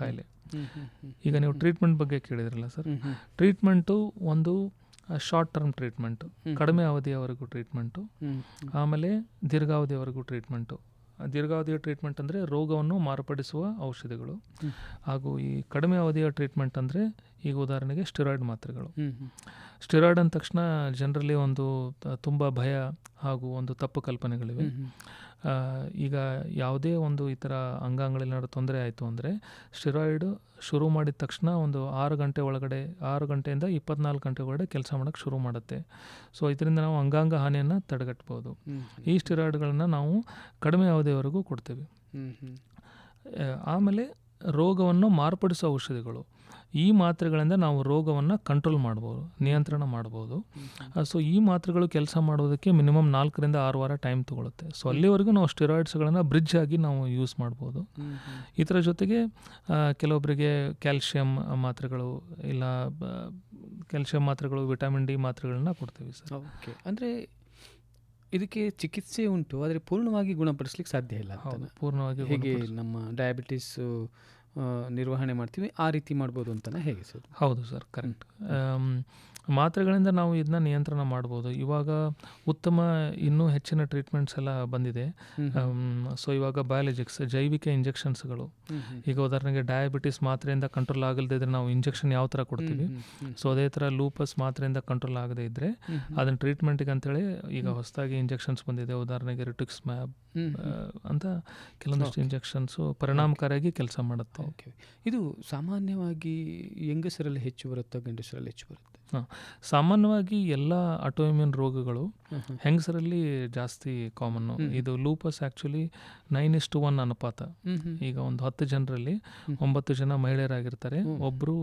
ಕಾಯಿಲೆ. ಈಗ ನೀವು ಟ್ರೀಟ್ಮೆಂಟ್ ಬಗ್ಗೆ ಕೇಳಿದ್ರಲ್ಲ ಸರ್. ಟ್ರೀಟ್ಮೆಂಟು ಒಂದು ಶಾರ್ಟ್ ಟರ್ಮ್ ಟ್ರೀಟ್ಮೆಂಟು ಕಡಿಮೆ ಅವಧಿಯವರೆಗೂ ಟ್ರೀಟ್ಮೆಂಟು. ಆಮೇಲೆ ದೀರ್ಘಾವಧಿಯವರೆಗೂ ಟ್ರೀಟ್ಮೆಂಟು ದೀರ್ಘಾವಧಿಯ ಟ್ರೀಟ್ಮೆಂಟ್ ಅಂದರೆ ರೋಗವನ್ನು ಮಾರ್ಪಡಿಸುವ ಔಷಧಿಗಳು. ಹಾಗೂ ಈ ಕಡಿಮೆ ಅವಧಿಯ ಟ್ರೀಟ್ಮೆಂಟ್ ಅಂದರೆ ಈಗ ಉದಾಹರಣೆಗೆ ಸ್ಟಿರಾಯ್ಡ್ ಮಾತ್ರೆಗಳು. ಸ್ಟಿರಾಯ್ಡ್ ಅಂದ ತಕ್ಷಣ ಜನರಲ್ಲಿ ಒಂದು ತುಂಬ ಭಯ ಹಾಗೂ ಒಂದು ತಪ್ಪು ಕಲ್ಪನೆಗಳಿವೆ. ಈಗ ಯಾವುದೇ ಒಂದು ಈ ಥರ ಅಂಗಾಂಗಳೇನಾದ್ರು ತೊಂದರೆ ಆಯಿತು ಅಂದರೆ ಸ್ಟಿರಾಯ್ಡ್ ಶುರು ಮಾಡಿದ ತಕ್ಷಣ ಒಂದು ಆರು ಗಂಟೆ ಒಳಗಡೆ ಆರು ಗಂಟೆಯಿಂದ ಇಪ್ಪತ್ನಾಲ್ಕು ಗಂಟೆ ಒಳಗಡೆ ಕೆಲಸ ಮಾಡೋಕ್ಕೆ ಶುರು ಮಾಡುತ್ತೆ. ಸೊ ಇದರಿಂದ ನಾವು ಅಂಗಾಂಗ ಹಾನಿಯನ್ನು ತಡೆಗಟ್ಬೋದು. ಈ ಸ್ಟಿರಾಯ್ಡ್ಗಳನ್ನು ನಾವು ಕಡಿಮೆ ಅವಧಿಯವರೆಗೂ ಕೊಡ್ತೀವಿ. ಆಮೇಲೆ ರೋಗವನ್ನು ಮಾರ್ಪಡಿಸೋ ಔಷಧಿಗಳು. ಈ ಮಾತ್ರೆಗಳಿಂದ ನಾವು ರೋಗವನ್ನು ಕಂಟ್ರೋಲ್ ಮಾಡ್ಬೋದು ನಿಯಂತ್ರಣ ಮಾಡ್ಬೋದು. ಸೊ ಈ ಮಾತ್ರೆಗಳು ಕೆಲಸ ಮಾಡೋದಕ್ಕೆ ಮಿನಿಮಮ್ ನಾಲ್ಕರಿಂದ ಆರು ವಾರ ಟೈಮ್ ತೊಗೊಳುತ್ತೆ. ಸೊ ಅಲ್ಲಿವರೆಗೂ ನಾವು ಸ್ಟಿರಾಯ್ಡ್ಸ್ಗಳನ್ನು ಬ್ರಿಡ್ಜ್ ಆಗಿ ನಾವು ಯೂಸ್ ಮಾಡ್ಬೋದು. ಇದರ ಜೊತೆಗೆ ಕೆಲವೊಬ್ಬರಿಗೆ ಕ್ಯಾಲ್ಶಿಯಂ ಮಾತ್ರೆಗಳು ಇಲ್ಲ ಕ್ಯಾಲ್ಶಿಯಂ ಮಾತ್ರೆಗಳು ವಿಟಮಿನ್ ಡಿ ಮಾತ್ರೆಗಳನ್ನ ಕೊಡ್ತೀವಿ ಸರ್. ಓಕೆ ಅಂದರೆ ಇದಕ್ಕೆ ಚಿಕಿತ್ಸೆ ಉಂಟು ಆದರೆ ಪೂರ್ಣವಾಗಿ ಗುಣಪಡಿಸ್ಲಿಕ್ಕೆ ಸಾಧ್ಯ ಇಲ್ಲ ಪೂರ್ಣವಾಗಿ ಹೇಗೆ ನಮ್ಮ ಡಯಾಬಿಟಿಸ್ ನಿರ್ವಹಣೆ ಮಾಡ್ತೀವಿ ಆ ರೀತಿ ಮಾಡ್ಬೋದು ಅಂತಲೇ ಹೇಗೆ ಸರ್? ಹೌದು ಸರ್ ಕರೆಕ್ಟ್ ಮಾತ್ರೆಗಳಿಂದ ನಾವು ಇದನ್ನ ನಿಯಂತ್ರಣ ಮಾಡ್ಬೋದು. ಇವಾಗ ಉತ್ತಮ ಇನ್ನೂ ಹೆಚ್ಚಿನ ಟ್ರೀಟ್ಮೆಂಟ್ಸ್ ಎಲ್ಲ ಬಂದಿದೆ. ಸೊ ಇವಾಗ ಬಯಾಲಜಿಕ್ಸ್ ಜೈವಿಕ ಇಂಜೆಕ್ಷನ್ಸ್ಗಳು. ಈಗ ಉದಾಹರಣೆಗೆ ಡಯಾಬಿಟಿಸ್ ಮಾತ್ರೆಯಿಂದ ಕಂಟ್ರೋಲ್ ಆಗಲ್ದೇ ಇದ್ರೆ ನಾವು ಇಂಜೆಕ್ಷನ್ ಯಾವ ಥರ ಕೊಡ್ತೀವಿ. ಸೊ ಅದೇ ಥರ ಲೂಪಸ್ ಮಾತ್ರೆಯಿಂದ ಕಂಟ್ರೋಲ್ ಆಗದೇ ಇದ್ದರೆ ಹ್ಮ್. ಅದನ್ನ ಟ್ರೀಟ್ಮೆಂಟಿಗೆ ಅಂತೇಳಿ ಈಗ ಹೊಸದಾಗಿ ಇಂಜೆಕ್ಷನ್ಸ್ ಬಂದಿದೆ. ಉದಾಹರಣೆಗೆ ರಿಟಿಕ್ಸ್ ಮ್ಯಾಬ್. ಅಂತ ಕೆಲವೊಂದಷ್ಟು ಇಂಜೆಕ್ಷನ್ಸು ಪರಿಣಾಮಕಾರಿಯಾಗಿ ಕೆಲಸ ಮಾಡುತ್ತೆ. ಓಕೆ ಇದು ಸಾಮಾನ್ಯವಾಗಿ ಹೆಂಗಸರಲ್ಲಿ ಹೆಚ್ಚು ಬರುತ್ತೆ ಗಂಡಸರಲ್ಲಿ ಹೆಚ್ಚು ಬರುತ್ತೆ? ಸಾಮಾನ್ಯವಾಗಿ ಎಲ್ಲ ಆಟೋಇಮ್ಯೂನ್ ರೋಗಗಳು ಹ್ಮ್, ಹ್ಮ್. ಹೆಂಗಸರಲ್ಲಿ ಜಾಸ್ತಿ ಕಾಮನ್ನು ಇದು lupus actually nine is to one ಅನುಪಾತ. ಈಗ ಒಂದು ಹತ್ತು ಜನರಲ್ಲಿ. ಒಂಬತ್ತು ಜನ ಮಹಿಳೆಯರಾಗಿರ್ತಾರೆ. ಒಬ್ರು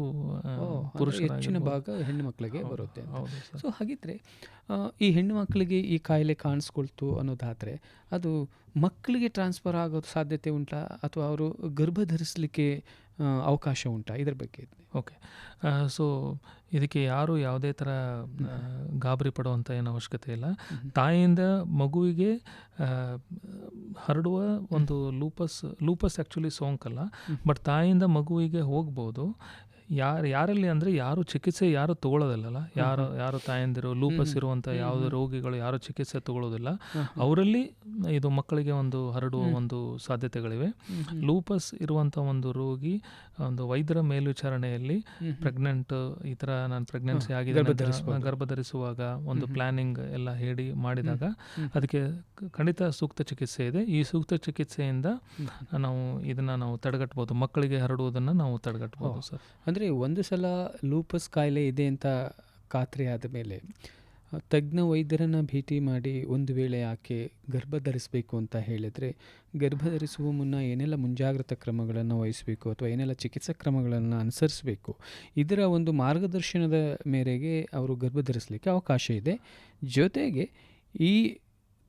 ಒಬ್ಬರು ಹೆಚ್ಚಿನ ಭಾಗ ಹೆಣ್ಣು ಮಕ್ಕಳಿಗೆ ಬರುತ್ತೆ. ಸೊ ಹಾಗಿದ್ರೆ ಈ ಹೆಣ್ಣು ಮಕ್ಕಳಿಗೆ ಈ ಕಾಯಿಲೆ ಕಾಣಿಸ್ಕೊಳ್ತು ಅನ್ನೋದಾದರೆ ಅದು ಮಕ್ಕಳಿಗೆ ಟ್ರಾನ್ಸ್ಫರ್ ಆಗೋದು ಸಾಧ್ಯತೆ ಉಂಟಾ? ಅಥವಾ ಅವರು ಗರ್ಭ ಧರಿಸಲಿಕ್ಕೆ ಅವಕಾಶ ಉಂಟಾ? ಇದ್ರ ಬಗ್ಗೆ ಓಕೆ ಸೊ ಇದಕ್ಕೆ ಯಾರು ಯಾವುದೇ ಥರ ಗಾಬರಿ ಪಡುವಂಥ ಏನು ಅವಶ್ಯಕತೆ ಇಲ್ಲ. ತಾಯಿಯಿಂದ ಮಗುವಿಗೆ ಹರಡುವ ಒಂದು ಲೂಪಸ್ ಲೂಪಸ್ ಆ್ಯಕ್ಚುಲಿ ಸೋಂಕಲ್ಲ. ಬಟ್ ತಾಯಿಯಿಂದ ಮಗುವಿಗೆ ಹೋಗ್ಬೋದು ಯಾರು ಯಾರಲ್ಲಿ ಅಂದರೆ ಯಾರು ಚಿಕಿತ್ಸೆ ಯಾರು ತಗೊಳ್ಳೋದಿಲ್ಲಲ್ಲ ಯಾರು ಯಾರು ತಾಯಂದಿರು ಲೂಪಸ್. ಇರುವಂಥ ಯಾವುದೇ ರೋಗಿಗಳು ಯಾರು ಚಿಕಿತ್ಸೆ ತಗೊಳ್ಳೋದಿಲ್ಲ. ಅವರಲ್ಲಿ ಇದು ಮಕ್ಕಳಿಗೆ ಒಂದು ಹರಡುವ ಒಂದು ಸಾಧ್ಯತೆಗಳಿವೆ. ಲೂಪಸ್ ಇರುವಂಥ ಒಂದು ರೋಗಿ ಒಂದು ವೈದ್ಯರ ಮೇಲ್ವಿಚಾರಣೆಯಲ್ಲಿ. ಪ್ರೆಗ್ನೆಂಟ್ ಈ ಥರ ನಾನು ಪ್ರೆಗ್ನೆನ್ಸಿ ಆಗಿದೆ ಗರ್ಭ ಧರಿಸುವಾಗ ಒಂದು. ಪ್ಲಾನಿಂಗ್ ಎಲ್ಲ ಹೇಳಿ ಮಾಡಿದಾಗ ಅದಕ್ಕೆ ಖಂಡಿತ ಸೂಕ್ತ ಚಿಕಿತ್ಸೆ ಇದೆ. ಈ ಸೂಕ್ತ ಚಿಕಿತ್ಸೆಯಿಂದ ನಾವು ಇದನ್ನು ನಾವು ತಡೆಗಟ್ಬೋದು. ಮಕ್ಕಳಿಗೆ ಹರಡುವುದನ್ನು ನಾವು ತಡೆಗಟ್ಬೋದು ಸರ್. ಅಂದರೆ ಒಂದು ಸಲ ಲೂಪಸ್ ಕಾಯಿಲೆ ಇದೆ ಅಂತ ಖಾತ್ರಿ ಆದ ಮೇಲೆ ತಜ್ಞ ವೈದ್ಯರನ್ನು ಭೇಟಿ ಮಾಡಿ ಒಂದು ವೇಳೆ ಆಕೆ ಗರ್ಭ ಧರಿಸಬೇಕು ಅಂತ ಹೇಳಿದರೆ ಗರ್ಭ ಧರಿಸುವ ಮುನ್ನ ಏನೆಲ್ಲ ಮುಂಜಾಗ್ರತಾ ಕ್ರಮಗಳನ್ನು ವಹಿಸಬೇಕು ಅಥವಾ ಏನೆಲ್ಲ ಚಿಕಿತ್ಸಾ ಕ್ರಮಗಳನ್ನು ಅನುಸರಿಸಬೇಕು, ಇದರ ಒಂದು ಮಾರ್ಗದರ್ಶನದ ಮೇರೆಗೆ ಅವರು ಗರ್ಭ ಧರಿಸಲಿಕ್ಕೆ ಅವಕಾಶ ಇದೆ. ಜೊತೆಗೆ ಈ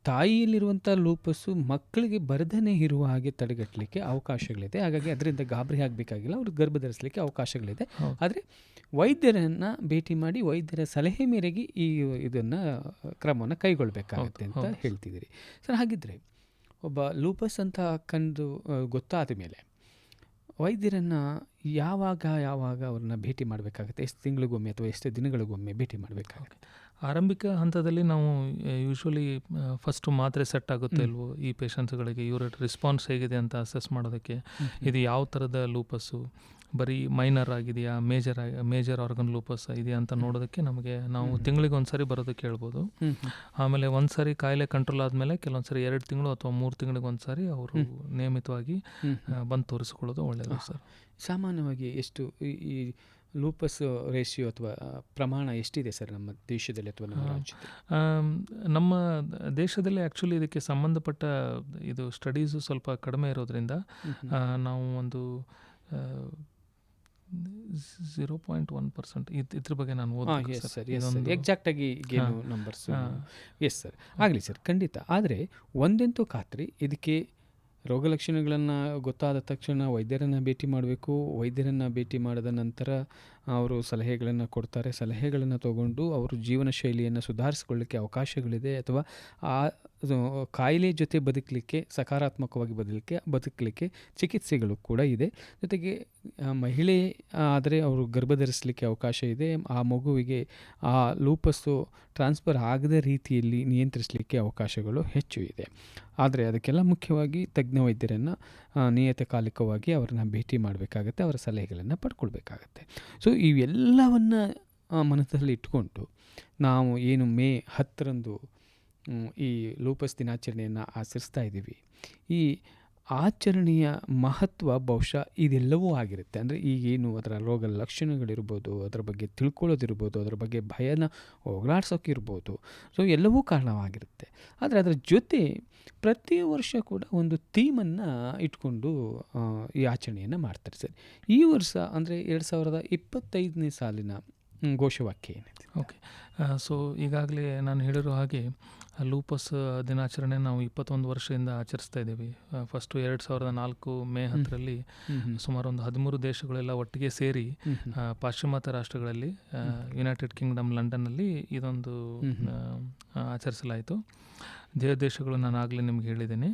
ತಾಯಿಯಲ್ಲಿರುವಂಥ ಲೂಪಸ್ಸು ಮಕ್ಕಳಿಗೆ ಬರದೇ ಇರುವ ಹಾಗೆ ತಡೆಗಟ್ಟಲಿಕ್ಕೆ ಅವಕಾಶಗಳಿದೆ. ಹಾಗಾಗಿ ಅದರಿಂದ ಗಾಬರಿ ಆಗಬೇಕಾಗಿಲ್ಲ ಅವರು ಗರ್ಭ ಧರಿಸಲಿಕ್ಕೆ ಅವಕಾಶಗಳಿದೆ. ಆದರೆ ವೈದ್ಯರನ್ನು ಭೇಟಿ ಮಾಡಿ ವೈದ್ಯರ ಸಲಹೆ ಮೇರೆಗೆ ಈ ಇದನ್ನು ಕ್ರಮವನ್ನು ಕೈಗೊಳ್ಳಬೇಕಾಗುತ್ತೆ ಅಂತ. ಹೇಳ್ತಿದ್ದೀರಿ. ಸರ್ ಹಾಗಿದ್ರೆ ಒಬ್ಬ ಲೂಪಸ್ ಅಂತ ಕಂಡು ಗೊತ್ತಾದ ಮೇಲೆ ವೈದ್ಯರನ್ನು ಯಾವಾಗ ಯಾವಾಗ ಅವ್ರನ್ನ ಭೇಟಿ ಮಾಡಬೇಕಾಗುತ್ತೆ? ಎಷ್ಟು ತಿಂಗಳಿಗೊಮ್ಮೆ ಅಥವಾ ಎಷ್ಟು ದಿನಗಳಿಗೊಮ್ಮೆ ಭೇಟಿ ಮಾಡಬೇಕಾಗುತ್ತೆ? ಆರಂಭಿಕ ಹಂತದಲ್ಲಿ ನಾವು ಯೂಶ್ವಲಿ ಫಸ್ಟು ಮಾತ್ರೆ ಸೆಟ್ ಆಗುತ್ತೆ. ಇಲ್ವೋ ಈ ಪೇಷಂಟ್ಸ್ಗಳಿಗೆ ಇವರ ರೆಸ್ಪಾನ್ಸ್ ಹೇಗಿದೆ ಅಂತ ಅಸೆಸ್ ಮಾಡೋದಕ್ಕೆ ಇದು ಯಾವ ಥರದ ಲೂಪಸ್ಸು ಬರೀ ಮೈನರ್ ಆಗಿದೆಯಾ ಮೇಜರ್ ಮೇಜರ್ ಆರ್ಗನ್ ಲೂಪಸ್ ಇದೆಯಾ ಅಂತ ನೋಡೋದಕ್ಕೆ ನಮಗೆ ನಾವು. ತಿಂಗಳಿಗೆ ಒಂದು ಸಾರಿ ಬರೋದಕ್ಕೆ ಹೇಳ್ಬೋದು. ಆಮೇಲೆ ಒಂದು ಸಾರಿ ಕಾಯಿಲೆ ಕಂಟ್ರೋಲ್ ಆದಮೇಲೆ ಕೆಲವೊಂದು ಸಾರಿ ಎರಡು ತಿಂಗಳು ಅಥವಾ ಮೂರು ತಿಂಗಳಿಗೆ ಒಂದು ಸಾರಿ ಅವರು ನಿಯಮಿತವಾಗಿ. ಬಂದು ತೋರಿಸ್ಕೊಳ್ಳೋದು ಒಳ್ಳೆಯದು ಸರ್ ಸಾಮಾನ್ಯವಾಗಿ ಎಷ್ಟು ಈ ಈ ಲೂಪಸ್ ರೇಷಿಯೋ ಅಥವಾ ಪ್ರಮಾಣ ಎಷ್ಟಿದೆ ಸರ್ ನಮ್ಮ ದೇಶದಲ್ಲಿ ಅಥವಾ ನಮ್ಮ ರಾಜ್ಯದಲ್ಲಿ? ನಮ್ಮ ದೇಶದಲ್ಲಿ ಆ್ಯಕ್ಚುಲಿ ಇದಕ್ಕೆ ಸಂಬಂಧಪಟ್ಟ ಇದು ಸ್ಟಡೀಸು ಸ್ವಲ್ಪ ಕಡಿಮೆ ಇರೋದ್ರಿಂದ ನಾವು ಒಂದು ಝೀರೋ ಪಾಯಿಂಟ್ ಒನ್ ಪರ್ಸೆಂಟ್ ಇದ್ರ ಬಗ್ಗೆ ನಾನು ಓದಿ ಎಕ್ಸಾಕ್ಟಾಗಿ ಏನು ನಂಬರ್ಸ್. ಎಸ್ ಸರ್ ಆಗಲಿ ಸರ್ ಖಂಡಿತ. ಆದರೆ ಒಂದೆಂತೂ ಖಾತ್ರಿ ಇದಕ್ಕೆ ರೋಗ ಲಕ್ಷಣಗಳನ್ನು ಗೊತ್ತಾದ ತಕ್ಷಣ ವೈದ್ಯರನ್ನು ಭೇಟಿ ಮಾಡಬೇಕು. ವೈದ್ಯರನ್ನು ಭೇಟಿ ಮಾಡಿದ ನಂತರ ಅವರು ಸಲಹೆಗಳನ್ನು ಕೊಡ್ತಾರೆ. ಸಲಹೆಗಳನ್ನು ತಗೊಂಡು ಅವರು ಜೀವನ ಶೈಲಿಯನ್ನು ಸುಧಾರಿಸ್ಕೊಳ್ಳಿಕ್ಕೆ ಅವಕಾಶಗಳಿದೆ ಅಥವಾ ಆ ಕಾಯಿಲೆ ಜೊತೆ ಬದುಕಲಿಕ್ಕೆ, ಸಕಾರಾತ್ಮಕವಾಗಿ ಬದಲಿಕ್ಕೆ ಬದುಕಲಿಕ್ಕೆ ಚಿಕಿತ್ಸೆಗಳು ಕೂಡ ಇದೆ. ಜೊತೆಗೆ ಮಹಿಳೆ ಆದರೆ ಅವರು ಗರ್ಭಧರಿಸಲಿಕ್ಕೆ ಅವಕಾಶ ಇದೆ. ಆ ಮಗುವಿಗೆ ಆ ಲೂಪಸ್ಸು ಟ್ರಾನ್ಸ್ಫರ್ ಆಗದ ರೀತಿಯಲ್ಲಿ ನಿಯಂತ್ರಿಸಲಿಕ್ಕೆ ಅವಕಾಶಗಳು ಹೆಚ್ಚು ಇದೆ. ಆದರೆ ಅದಕ್ಕೆಲ್ಲ ಮುಖ್ಯವಾಗಿ ತಜ್ಞ ವೈದ್ಯರನ್ನು ನಿಯತಕಾಲಿಕವಾಗಿ ಅವ್ರನ್ನ ಭೇಟಿ ಮಾಡಬೇಕಾಗತ್ತೆ, ಅವರ ಸಲಹೆಗಳನ್ನು ಪಡ್ಕೊಳ್ಬೇಕಾಗತ್ತೆ. ಸೊ ಇವೆಲ್ಲವನ್ನು ಮನಸ್ಸಲ್ಲಿ ಇಟ್ಕೊಂಡು ನಾವು ಏನು ಮೇ ಹತ್ತರಂದು ಈ ಲೂಪಸ್ ದಿನಾಚರಣೆಯನ್ನು ಆಚರಿಸ್ತಾ ಇದ್ದೀವಿ. ಈ ಆಚರಣೆಯ ಮಹತ್ವ ಬಹುಶಃ ಇದೆಲ್ಲವೂ ಆಗಿರುತ್ತೆ. ಅಂದರೆ ಈಗೇನು ಅದರ ರೋಗ ಲಕ್ಷಣಗಳಿರ್ಬೋದು, ಅದರ ಬಗ್ಗೆ ತಿಳ್ಕೊಳ್ಳೋದಿರ್ಬೋದು, ಅದರ ಬಗ್ಗೆ ಭಯನ ಹೋಗಲಾಡ್ಸೋಕ್ಕಿರ್ಬೋದು ಸೊ ಎಲ್ಲವೂ ಕಾರಣವಾಗಿರುತ್ತೆ. ಆದರೆ ಅದರ ಜೊತೆ ಪ್ರತಿ ವರ್ಷ ಕೂಡ ಒಂದು ಥೀಮನ್ನು ಇಟ್ಕೊಂಡು ಈ ಆಚರಣೆಯನ್ನು ಮಾಡ್ತಾರೆ ಸರ್. ಈ ವರ್ಷ ಅಂದರೆ ಎರಡು ಸಾವಿರದ ಇಪ್ಪತ್ತೈದನೇ ಸಾಲಿನ ಘೋಷವಾಕ್ಯ ಏನಿದೆ. ಓಕೆ ಸೊ ಈಗಾಗಲೇ ನಾನು ಹೇಳಿರೋ ಹಾಗೆ ಲೂಪಸ್ ದಿನಾಚರಣೆ ನಾವು ಇಪ್ಪತ್ತೊಂದು ವರ್ಷದಿಂದ ಆಚರಿಸ್ತಾ ಇದ್ದೀವಿ. ಫಸ್ಟು ಎರಡು ಸಾವಿರದ ನಾಲ್ಕು ಮೇ ಹತ್ತರಲ್ಲಿ. ಸುಮಾರು ಒಂದು ಹದಿಮೂರು ದೇಶಗಳೆಲ್ಲ ಒಟ್ಟಿಗೆ ಸೇರಿ ಪಾಶ್ಚಿಮಾತ್ಯ ರಾಷ್ಟ್ರಗಳಲ್ಲಿ ಯುನೈಟೆಡ್ ಕಿಂಗ್ಡಮ್ ಲಂಡನ್ನಲ್ಲಿ ಇದೊಂದು ಆಚರಿಸಲಾಯಿತು. ದೇಹ ದೇಶಗಳು ನಾನು ಆಗಲೇ ನಿಮ್ಗೆ ಹೇಳಿದ್ದೀನಿ.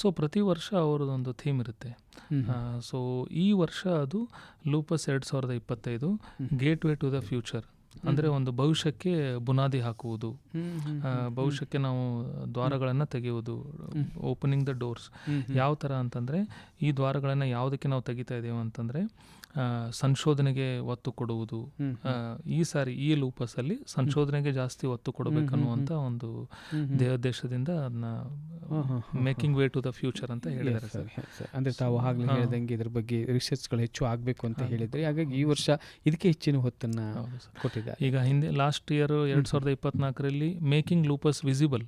ಸೊ ಪ್ರತಿ ವರ್ಷ ಅವರದೊಂದು ಥೀಮ್ ಇರುತ್ತೆ. ಸೊ ಈ ವರ್ಷ ಅದು ಲೂಪಸ್ ಎರಡು ಸಾವಿರದ ಇಪ್ಪತ್ತೈದು. Gateway to the future ಅಂದರೆ ಒಂದು ಭವಿಷ್ಯಕ್ಕೆ ಬುನಾದಿ ಹಾಕುವುದು. ಭವಿಷ್ಯಕ್ಕೆ ನಾವು ದ್ವಾರಗಳನ್ನು ತೆಗೆಯುವುದು ಓಪನಿಂಗ್ ದ ಡೋರ್ಸ್. ಯಾವ ಥರ ಅಂತಂದರೆ ಈ ದ್ವಾರಗಳನ್ನು ಯಾವುದಕ್ಕೆ ನಾವು ತೆಗಿತಾ ಇದ್ದೇವೆ ಅಂತಂದರೆ ಸಂಶೋಧನೆಗೆ ಒತ್ತು ಕೊಡುವುದು ಈ ಸಾರಿ ಈ ಲೂಪಸಲ್ಲಿ ಸಂಶೋಧನೆಗೆ ಜಾಸ್ತಿ ಒತ್ತು ಕೊಡಬೇಕನ್ನುವಂಥ ಒಂದು ದೇಶದಿಂದ ಅದನ್ನ making way to the future ಅಂತ ಹೇಳಿದ್ದಾರೆ ಸರ್. ಅಂದರೆ ತಾವು ಆಗಲೇ. ಹೇಳಿದಂಗೆ ಇದ್ರ ಬಗ್ಗೆ ರಿಸರ್ಚ್ಗಳು ಹೆಚ್ಚು ಆಗಬೇಕು ಅಂತ ಹೇಳಿದರೆ. ಹಾಗಾಗಿ ಈ ವರ್ಷ ಇದಕ್ಕೆ ಹೆಚ್ಚಿನ ಹೊತ್ತನ್ನು ಕೊಟ್ಟಿದ್ದಾರೆ. ಈಗ ಹಿಂದೆ ಲಾಸ್ಟ್ ಇಯರ್ ಎರಡು ಸಾವಿರದ ಇಪ್ಪತ್ನಾಲ್ಕರಲ್ಲಿ ಇದರಲ್ಲಿ ಮೇಕಿಂಗ್ ಲೂಪಸ್ ವಿಸಿಬಲ್.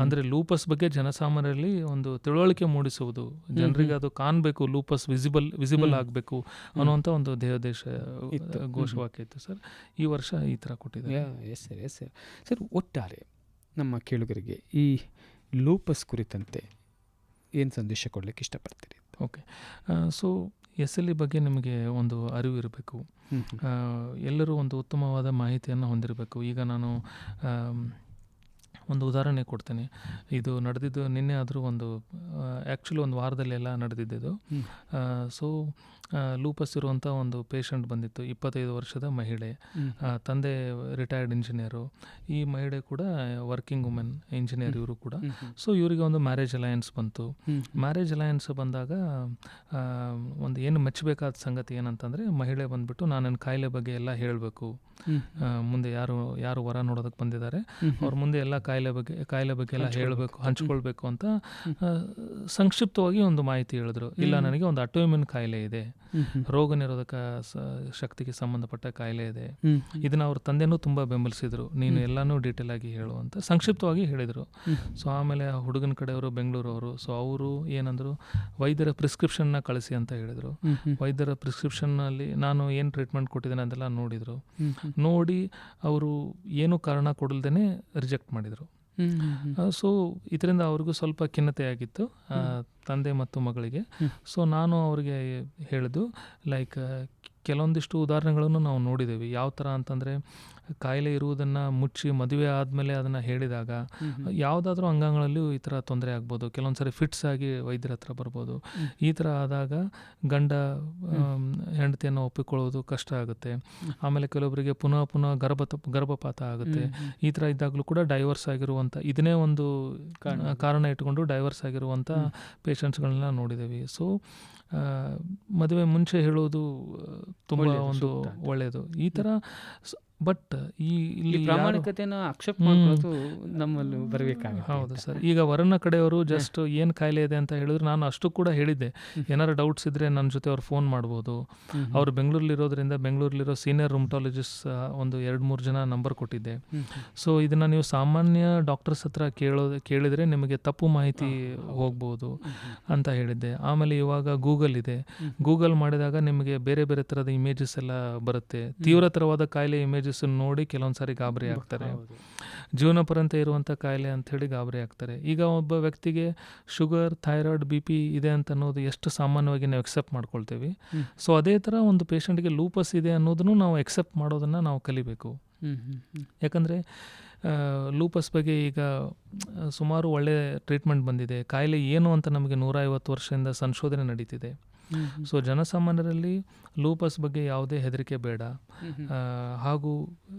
ಅಂದ್ರೆ ಲೂಪಸ್ ಬಗ್ಗೆ ಜನಸಾಮಾನ್ಯರಲ್ಲಿ ಒಂದು ತಿಳುವಳಿಕೆ ಮೂಡಿಸುವುದು. ಜನರಿಗೆ ಅದು ಕಾಣಬೇಕು ಲೂಪಸ್ ವಿಸಿಬಲ್ ವಿಸಿಬಲ್. ಆಗಬೇಕು ಅನ್ನುವಂಥ ಒಂದು ದೇಹದೇಶ ಘೋಷವಾಕ್ಯ ಇತ್ತು ಸರ್. ಈ ವರ್ಷ ಈ ಥರ ಕೊಟ್ಟಿದ್ದಾರೆ. Yes sir yes sir. Sir ಒಟ್ಟಾರೆ ನಮ್ಮ ಕೇಳುಗರಿಗೆ ಈ ಲೂಪಸ್ ಕುರಿತಂತೆ ಏನು ಸಂದೇಶ ಕೊಡಲಿಕ್ಕೆ ಇಷ್ಟಪಡ್ತೀರಿ? Okay. So S L E ಬಗ್ಗೆ ನಿಮಗೆ ಒಂದು ಅರಿವು ಇರಬೇಕು. ಎಲ್ಲರೂ ಒಂದು ಉತ್ತಮವಾದ ಮಾಹಿತಿಯನ್ನು ಹೊಂದಿರಬೇಕು. ಈಗ ನಾನು ಒಂದು ಉದಾಹರಣೆ ಕೊಡ್ತೇನೆ. ಇದು ನಡೆದಿದ್ದು ನಿನ್ನೆ ಆದರೂ ಒಂದು ಆ್ಯಕ್ಚುಲಿ ಒಂದು ವಾರದಲ್ಲೆಲ್ಲ ನಡೆದಿದ್ದು. ಸೊ ಲೂಪಸ್ ಇರುವಂಥ ಒಂದು ಪೇಷಂಟ್ ಬಂದಿತ್ತು ಇಪ್ಪತ್ತೈದು ವರ್ಷದ ಮಹಿಳೆ. ತಂದೆ ರಿಟೈರ್ಡ್ ಇಂಜಿನಿಯರು ಈ ಮಹಿಳೆ ಕೂಡ ವರ್ಕಿಂಗ್ ವುಮೆನ್ ಇಂಜಿನಿಯರ್ ಇವರು ಕೂಡ. ಸೊ ಇವರಿಗೆ ಒಂದು ಮ್ಯಾರೇಜ್ ಅಲಯನ್ಸ್ ಬಂತು. ಮ್ಯಾರೇಜ್ ಅಲಯನ್ಸ್ ಬಂದಾಗ ಒಂದು ಏನು ಮೆಚ್ಚಬೇಕಾದ ಸಂಗತಿ ಏನಂತಂದರೆ ಮಹಿಳೆ ಬಂದ್ಬಿಟ್ಟು ನಾನು ನನ್ನ ಕಾಯಿಲೆ ಬಗ್ಗೆ ಎಲ್ಲ ಹೇಳಬೇಕು. ಮುಂದೆ ಯಾರು ಯಾರು ವರ ನೋಡೋದಕ್ಕೆ ಬಂದಿದ್ದಾರೆ. ಅವ್ರ ಮುಂದೆ ಎಲ್ಲ ಕಾಯಿಲೆ ಬಗ್ಗೆ ಕಾಯಿಲೆ ಬಗ್ಗೆ ಎಲ್ಲ ಹೇಳಬೇಕು ಹಂಚ್ಕೊಳ್ಬೇಕು ಅಂತ ಸಂಕ್ಷಿಪ್ತವಾಗಿ ಒಂದು ಮಾಹಿತಿ ಹೇಳಿದ್ರು. ಇಲ್ಲ ನನಗೆ ಒಂದು ಅಟೋಮಿನ್ ಕಾಯಿಲೆ ಇದೆ. ರೋಗ ನಿರೋಧಕ ಶಕ್ತಿಗೆ ಸಂಬಂಧಪಟ್ಟ ಕಾಯಿಲೆ ಇದೆ. ಇದನ್ನ ಅವ್ರ ತಂದೆನೂ ತುಂಬ ಬೆಂಬಲಿಸಿದ್ರು. ನೀನು ಎಲ್ಲಾನು ಡೀಟೇಲ್ ಆಗಿ ಹೇಳು ಅಂತ ಸಂಕ್ಷಿಪ್ತವಾಗಿ ಹೇಳಿದರು. ಸೊ ಆಮೇಲೆ ಆ ಹುಡುಗನ ಕಡೆಯವರು ಬೆಂಗಳೂರವರು. ಸೊ ಅವರು ಏನಂದ್ರು ವೈದ್ಯರ ಪ್ರಿಸ್ಕ್ರಿಪ್ಷನ್ನ ಕಳಿಸಿ ಅಂತ ಹೇಳಿದರು. ವೈದ್ಯರ ಪ್ರಿಸ್ಕ್ರಿಪ್ಷನ್ ಪ್ರಿಸ್ಕ್ರಿಪ್ಷನ್ನಲ್ಲಿ ನಾನು ಏನು ಟ್ರೀಟ್ಮೆಂಟ್ ಕೊಟ್ಟಿದ್ದೇನೆ ಅಂತೆಲ್ಲ ನೋಡಿದರು. ನೋಡಿ ಅವರು ಏನು ಕಾರಣ ಕೊಡಲ್ದೇನೆ ರಿಜೆಕ್ಟ್ ಮಾಡಿದರು. ಸೊ ಇದರಿಂದ ಅವ್ರಿಗೂ ಸ್ವಲ್ಪ ಖಿನ್ನತೆ ಆಗಿತ್ತು ತಂದೆ ಮತ್ತು ಮಗಳಿಗೆ. ಸೊ ನಾನು ಅವರಿಗೆ ಹೇಳಿದ್ದು ಲೈಕ್ ಕೆಲವೊಂದಿಷ್ಟು ಉದಾಹರಣೆಗಳನ್ನು ನಾವು ನೋಡಿದ್ದೇವೆ ಯಾವ ಥರ ಅಂತಂದರೆ ಕಾಯಿಲೆ ಇರುವುದನ್ನು ಮುಚ್ಚಿ ಮದುವೆ ಆದಮೇಲೆ ಅದನ್ನು ಹೇಳಿದಾಗ. ಯಾವುದಾದ್ರೂ ಅಂಗಾಂಗಗಳಲ್ಲಿ ಈ ಥರ ತೊಂದರೆ ಆಗ್ಬೋದು. ಕೆಲವೊಂದು ಸರಿ ಫಿಟ್ಸ್ ಆಗಿ ವೈದ್ಯರ ಹತ್ರ ಬರ್ಬೋದು. ಈ ಥರ ಆದಾಗ ಗಂಡ ಹೆಂಡತಿಯನ್ನು ಒಪ್ಪಿಕೊಳ್ಳೋದು ಕಷ್ಟ ಆಗುತ್ತೆ. ಆಮೇಲೆ ಕೆಲವೊಬ್ಬರಿಗೆ ಪುನಃ ಪುನಃ ಗರ್ಭ ಗರ್ಭಪಾತ ಆಗುತ್ತೆ. ಈ ಥರ ಇದ್ದಾಗಲೂ ಕೂಡ ಡೈವರ್ಸ್ ಆಗಿರುವಂಥ ಇದನ್ನೇ ಒಂದು ಕಾರಣ. ಇಟ್ಕೊಂಡು ಡೈವರ್ಸ್ ಆಗಿರುವಂಥ. ಪೇಷಂಟ್ಸ್ಗಳನ್ನ ನೋಡಿದ್ದೀವಿ ಸೊ ಮದುವೆ ಮುಂಚೆ ಹೇಳೋದು ತುಂಬ ಒಂದು ಒಳ್ಳೆಯದು. ಈ ಥರ ಬಟ್ ಈ ಈ ಇಲ್ಲಿ ಪ್ರಾಮಾಣಿಕತೆಯನ್ನು ಪ್ರಾಮಾಣಿಕತೆನ ಅಕ್ಸೆಪ್ಟ್ ಮಾಡ್ಕೊಳ್ಳೋದು ನಮ್ಮಲ್ಲಿ ಬರಬೇಕಾಗುತ್ತೆ ಹೌದು ಸರ್. ಈಗ ವರನ ಕಡೆಯವರು ಜಸ್ಟ್ ಏನು ಕಾಯಿಲೆ ಇದೆ ಅಂತ ಹೇಳಿದ್ರು ನಾನು ಅಷ್ಟು ಕೂಡ ಹೇಳಿದ್ದೆ. ಏನಾರು ಡೌಟ್ಸ್ ಇದ್ದರೆ ನನ್ನ ಜೊತೆ ಅವ್ರು ಫೋನ್ ಮಾಡ್ಬೋದು. ಅವರು ಬೆಂಗಳೂರಲ್ಲಿರೋದ್ರಿಂದ ಬೆಂಗಳೂರಲ್ಲಿರೋ ಸೀನಿಯರ್ ರುಮಟಾಲಜಿಸ್ಟ್ ಒಂದು ಎರಡು ಮೂರು ಜನ ನಂಬರ್ ಕೊಟ್ಟಿದ್ದೆ. ಸೊ ಇದನ್ನು ನೀವು ಸಾಮಾನ್ಯ ಡಾಕ್ಟರ್ಸ್ ಹತ್ರ ಕೇಳೋ ಕೇಳಿದರೆ ನಿಮಗೆ ತಪ್ಪು ಮಾಹಿತಿ ಹೋಗ್ಬೋದು. ಅಂತ ಹೇಳಿದ್ದೆ. ಆಮೇಲೆ ಇವಾಗ ಗೂಗಲ್ ಇದೆ. ಗೂಗಲ್ ಮಾಡಿದಾಗ ನಿಮಗೆ ಬೇರೆ ಬೇರೆ ಥರದ ಇಮೇಜಸ್ ಎಲ್ಲ ಬರುತ್ತೆ. ತೀವ್ರತರವಾದ ಕಾಯಿಲೆ ಇಮೇಜಸ್ ನೋಡಿ ಕೆಲವೊಂದು ಸಾರಿ ಗಾಬರಿ ಆಗ್ತಾರೆ. ಜೀವನ ಪರ್ಯಂತ ಇರುವಂಥ ಕಾಯಿಲೆ ಅಂಥೇಳಿ ಗಾಬರಿ ಆಗ್ತಾರೆ ಈಗ ಒಬ್ಬ ವ್ಯಕ್ತಿಗೆ ಶುಗರ್ ಥೈರಾಯ್ಡ್ ಬಿ ಪಿ ಇದೆ ಅಂತ ಅನ್ನೋದು ಎಷ್ಟು ಸಾಮಾನ್ಯವಾಗಿ ನಾವು ಎಕ್ಸೆಪ್ಟ್ ಮಾಡ್ಕೊಳ್ತೀವಿ. ಸೊ ಅದೇ ಥರ ಒಂದು ಪೇಷಂಟ್ಗೆ ಲೂಪಸ್ ಇದೆ ಅನ್ನೋದನ್ನು ನಾವು ಎಕ್ಸೆಪ್ಟ್ ಮಾಡೋದನ್ನು ನಾವು ಕಲಿಬೇಕು. ಯಾಕಂದರೆ ಲೂಪಸ್ ಬಗ್ಗೆ ಈಗ ಸುಮಾರು ಒಳ್ಳೆಯ ಟ್ರೀಟ್ಮೆಂಟ್ ಬಂದಿದೆ ಕಾಯಿಲೆ ಏನು ಅಂತ ನಮಗೆ ನೂರ ಐವತ್ತು ವರ್ಷದಿಂದ ಸಂಶೋಧನೆ ನಡೀತಿದೆ. ಸೊ ಜನಸಾಮಾನ್ಯರಲ್ಲಿ ಲೂಪಸ್ ಬಗ್ಗೆ ಯಾವುದೇ ಹೆದರಿಕೆ ಬೇಡ. ಹಾಗೂ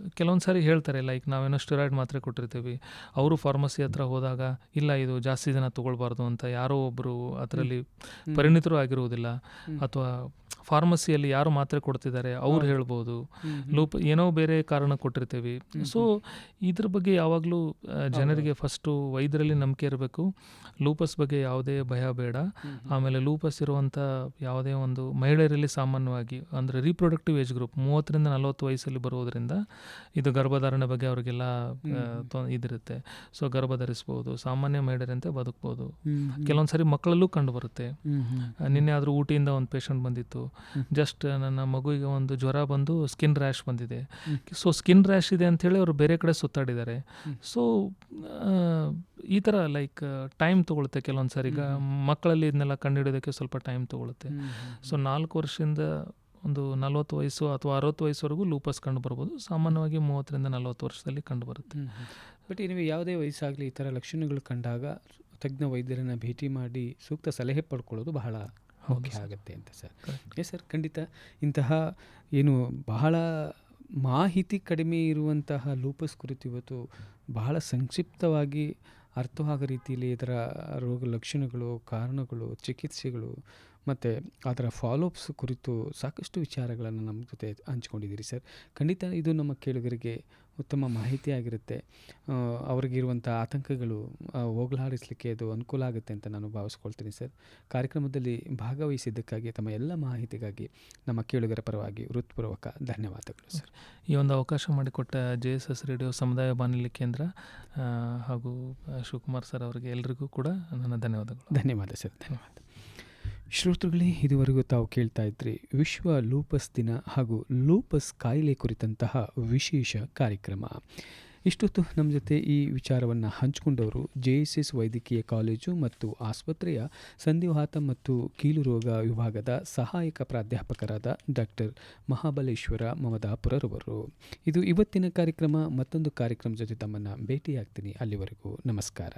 ಕೆಲವೊಂದು ಸಾರಿ ಹೇಳ್ತಾರೆ ಲೈಕ್ ನಾವೇನೋ ಸ್ಟೆರಾಯ್ಡ್ ಮಾತ್ರೆ ಕೊಟ್ಟಿರ್ತೀವಿ. ಅವರು ಫಾರ್ಮಸಿ ಹತ್ರ ಹೋದಾಗ ಇಲ್ಲ ಇದು ಜಾಸ್ತಿ ದಿನ ತೊಗೊಳ್ಬಾರ್ದು ಅಂತ ಯಾರೋ ಒಬ್ಬರು ಅದರಲ್ಲಿ ಪರಿಣಿತರು ಆಗಿರುವುದಿಲ್ಲ. ಅಥವಾ ಫಾರ್ಮಸಿಯಲ್ಲಿ ಯಾರು ಮಾತ್ರೆ ಕೊಡ್ತಿದ್ದಾರೆ ಅವ್ರು. ಹೇಳ್ಬೋದು. ಲೂಪ್ ಏನೋ ಬೇರೆ ಕಾರಣ ಕೊಟ್ಟಿರ್ತೀವಿ. ಸೊ ಇದ್ರ ಬಗ್ಗೆ ಯಾವಾಗಲೂ ಜನರಿಗೆ ಫಸ್ಟು ವೈದ್ಯರಲ್ಲಿ ನಂಬಿಕೆ ಇರಬೇಕು. ಲೂಪಸ್ ಬಗ್ಗೆ ಯಾವುದೇ ಭಯ ಬೇಡ. ಆಮೇಲೆ ಲೂಪಸ್ ಇರುವಂಥ ಯಾವುದೇ ಒಂದು ಮಹಿಳೆಯರಲ್ಲಿ ಸಾಮಾನ್ಯವಾಗಿ ಅಂದರೆ ರೀಪ್ರೊಡಕ್ಟಿವ್ ಏಜ್ ಗ್ರೂಪ್ ಮೂವತ್ತರಿಂದ ನಲವತ್ತು ವಯಸ್ಸಲ್ಲಿ ಬರುವುದರಿಂದ ಇದು ಗರ್ಭಧಾರಣೆ ಬಗ್ಗೆ ಅವರಿಗೆಲ್ಲ ಇದಿರುತ್ತೆ. ಸೊ ಗರ್ಭ ಧರಿಸ್ಬೋದು ಸಾಮಾನ್ಯ ಮಹಿಳೆಯರಂತೆ ಬದುಕ್ಬೋದು. ಕೆಲವೊಂದು ಸರಿ ಮಕ್ಕಳಲ್ಲೂ ಕಂಡು ಬರುತ್ತೆ ನಿನ್ನೆ ಆದರೂ ಊಟಿಯಿಂದ ಒಂದು ಪೇಷಂಟ್ ಬಂದಿತ್ತು. ಜಸ್ಟ್ ನನ್ನ ಮಗುವಿಗೆ ಒಂದು ಜ್ವರ ಬಂದು ಸ್ಕಿನ್ ರ್ಯಾಶ್ ಬಂದಿದೆ. ಸೊ ಸ್ಕಿನ್ ರ್ಯಾಶ್ ಇದೆ ಅಂಥೇಳಿ ಅವರು ಬೇರೆ ಕಡೆ ಸುತ್ತಾಡಿದ್ದಾರೆ. ಸೊ ಈ ಥರ ಲೈಕ್ ಟೈಮ್ ತೊಗೊಳುತ್ತೆ ಕೆಲವೊಂದು ಸರಿ ಈಗ ಮಕ್ಕಳಲ್ಲಿ ಇದನ್ನೆಲ್ಲ ಕಂಡುಹಿಡಿಯೋದಕ್ಕೆ ಸ್ವಲ್ಪ ಟೈಮ್ ತೊಗೊಳುತ್ತೆ. ಸೊ ನಾಲ್ಕು ವರ್ಷದಿಂದ ಒಂದು ನಲವತ್ತು ವಯಸ್ಸು ಅಥವಾ ಅರವತ್ತು ವಯಸ್ಸುವರೆಗೂ ಲೂಪಸ್ ಕಂಡು ಬರ್ಬೋದು ಸಾಮಾನ್ಯವಾಗಿ ಮೂವತ್ತರಿಂದ ನಲವತ್ತು ವರ್ಷದಲ್ಲಿ ಕಂಡು ಬರುತ್ತೆ. ಬಟ್ ನೀವು ಯಾವುದೇ ವಯಸ್ಸಾಗಲಿ ಈ ಥರ ಲಕ್ಷಣಗಳು ಕಂಡಾಗ ತಜ್ಞ ವೈದ್ಯರನ್ನು ಭೇಟಿ ಮಾಡಿ ಸೂಕ್ತ ಸಲಹೆ ಪಡ್ಕೊಳ್ಳೋದು ಬಹಳ ಮುಖ್ಯ ಆಗುತ್ತೆ ಅಂತ ಸರ್. ಏ ಎಸ್ ಸರ್ ಖಂಡಿತ ಇಂತಹ ಏನು ಬಹಳ ಮಾಹಿತಿ ಕಡಿಮೆ ಇರುವಂತಹ ಲೂಪಸ್ ಕುರಿತು ಇವತ್ತು ಬಹಳ ಸಂಕ್ಷಿಪ್ತವಾಗಿ ಅರ್ಥವಾಗೋ ರೀತಿಯಲ್ಲಿ ಇದರ ರೋಗ ಲಕ್ಷಣಗಳು ಕಾರಣಗಳು ಚಿಕಿತ್ಸೆಗಳು ಮತ್ತು ಅದರ ಫಾಲೋಅಪ್ಸ್ ಕುರಿತು ಸಾಕಷ್ಟು ವಿಚಾರಗಳನ್ನು ನಮ್ಮ ಜೊತೆ ಹಂಚ್ಕೊಂಡಿದ್ದೀರಿ ಸರ್. ಖಂಡಿತ ಇದು ನಮ್ಮ ಕೇಳುಗರಿಗೆ ಉತ್ತಮ ಮಾಹಿತಿ ಆಗಿರುತ್ತೆ ಅವ್ರಿಗಿರುವಂಥ ಆತಂಕಗಳು ಹೋಗಲಾಡಿಸ್ಲಿಕ್ಕೆ ಅದು ಅನುಕೂಲ ಆಗುತ್ತೆ ಅಂತ ನಾನು ಭಾವಿಸ್ಕೊಳ್ತೀನಿ ಸರ್. ಕಾರ್ಯಕ್ರಮದಲ್ಲಿ ಭಾಗವಹಿಸಿದ್ದಕ್ಕಾಗಿ ತಮ್ಮ ಎಲ್ಲ ಮಾಹಿತಿಗಾಗಿ ನಮ್ಮ ಕೇಳುಗರ ಪರವಾಗಿ ಹೃತ್ಪೂರ್ವಕ ಧನ್ಯವಾದಗಳು ಸರ್. ಈ ಒಂದು ಅವಕಾಶ ಮಾಡಿಕೊಟ್ಟ ಜೆ ಎಸ್ ಎಸ್ ರೇಡಿಯೋ ಸಮುದಾಯ ಬಾನುಲಿ ಕೇಂದ್ರ ಹಾಗೂ ಶಿವಕುಮಾರ್ ಸರ್ ಅವರಿಗೆ ಎಲ್ರಿಗೂ ಕೂಡ ನನ್ನ ಧನ್ಯವಾದಗಳು. ಧನ್ಯವಾದ ಸರ್ ಧನ್ಯವಾದ. ಶ್ರೋತೃಗಳೇ, ಇದುವರೆಗೂ ತಾವು ಕೇಳ್ತಾ ಇದ್ರಿ ವಿಶ್ವ ಲೂಪಸ್ ದಿನ ಹಾಗೂ ಲೂಪಸ್ ಕಾಯಿಲೆ ಕುರಿತಂತಹ ವಿಶೇಷ ಕಾರ್ಯಕ್ರಮ. ಇಷ್ಟೊತ್ತು ನಮ್ಮ ಜೊತೆ ಈ ವಿಚಾರವನ್ನು ಹಂಚಿಕೊಂಡವರು ಜೆ ಎಸ್ ಎಸ್ ವೈದ್ಯಕೀಯ ಕಾಲೇಜು ಮತ್ತು ಆಸ್ಪತ್ರೆಯ ಸಂಧಿವಾತ ಮತ್ತು ಕೀಲು ರೋಗ ವಿಭಾಗದ ಸಹಾಯಕ ಪ್ರಾಧ್ಯಾಪಕರಾದ ಡಾಕ್ಟರ್ ಮಹಾಬಲೇಶ್ವರ ಮಮದಾಪುರರವರು ಇದು ಇವತ್ತಿನ ಕಾರ್ಯಕ್ರಮ, ಮತ್ತೊಂದು ಕಾರ್ಯಕ್ರಮ ಜೊತೆ ತಮ್ಮನ್ನು ಭೇಟಿಯಾಗ್ತೀನಿ. ಅಲ್ಲಿವರೆಗೂ ನಮಸ್ಕಾರ.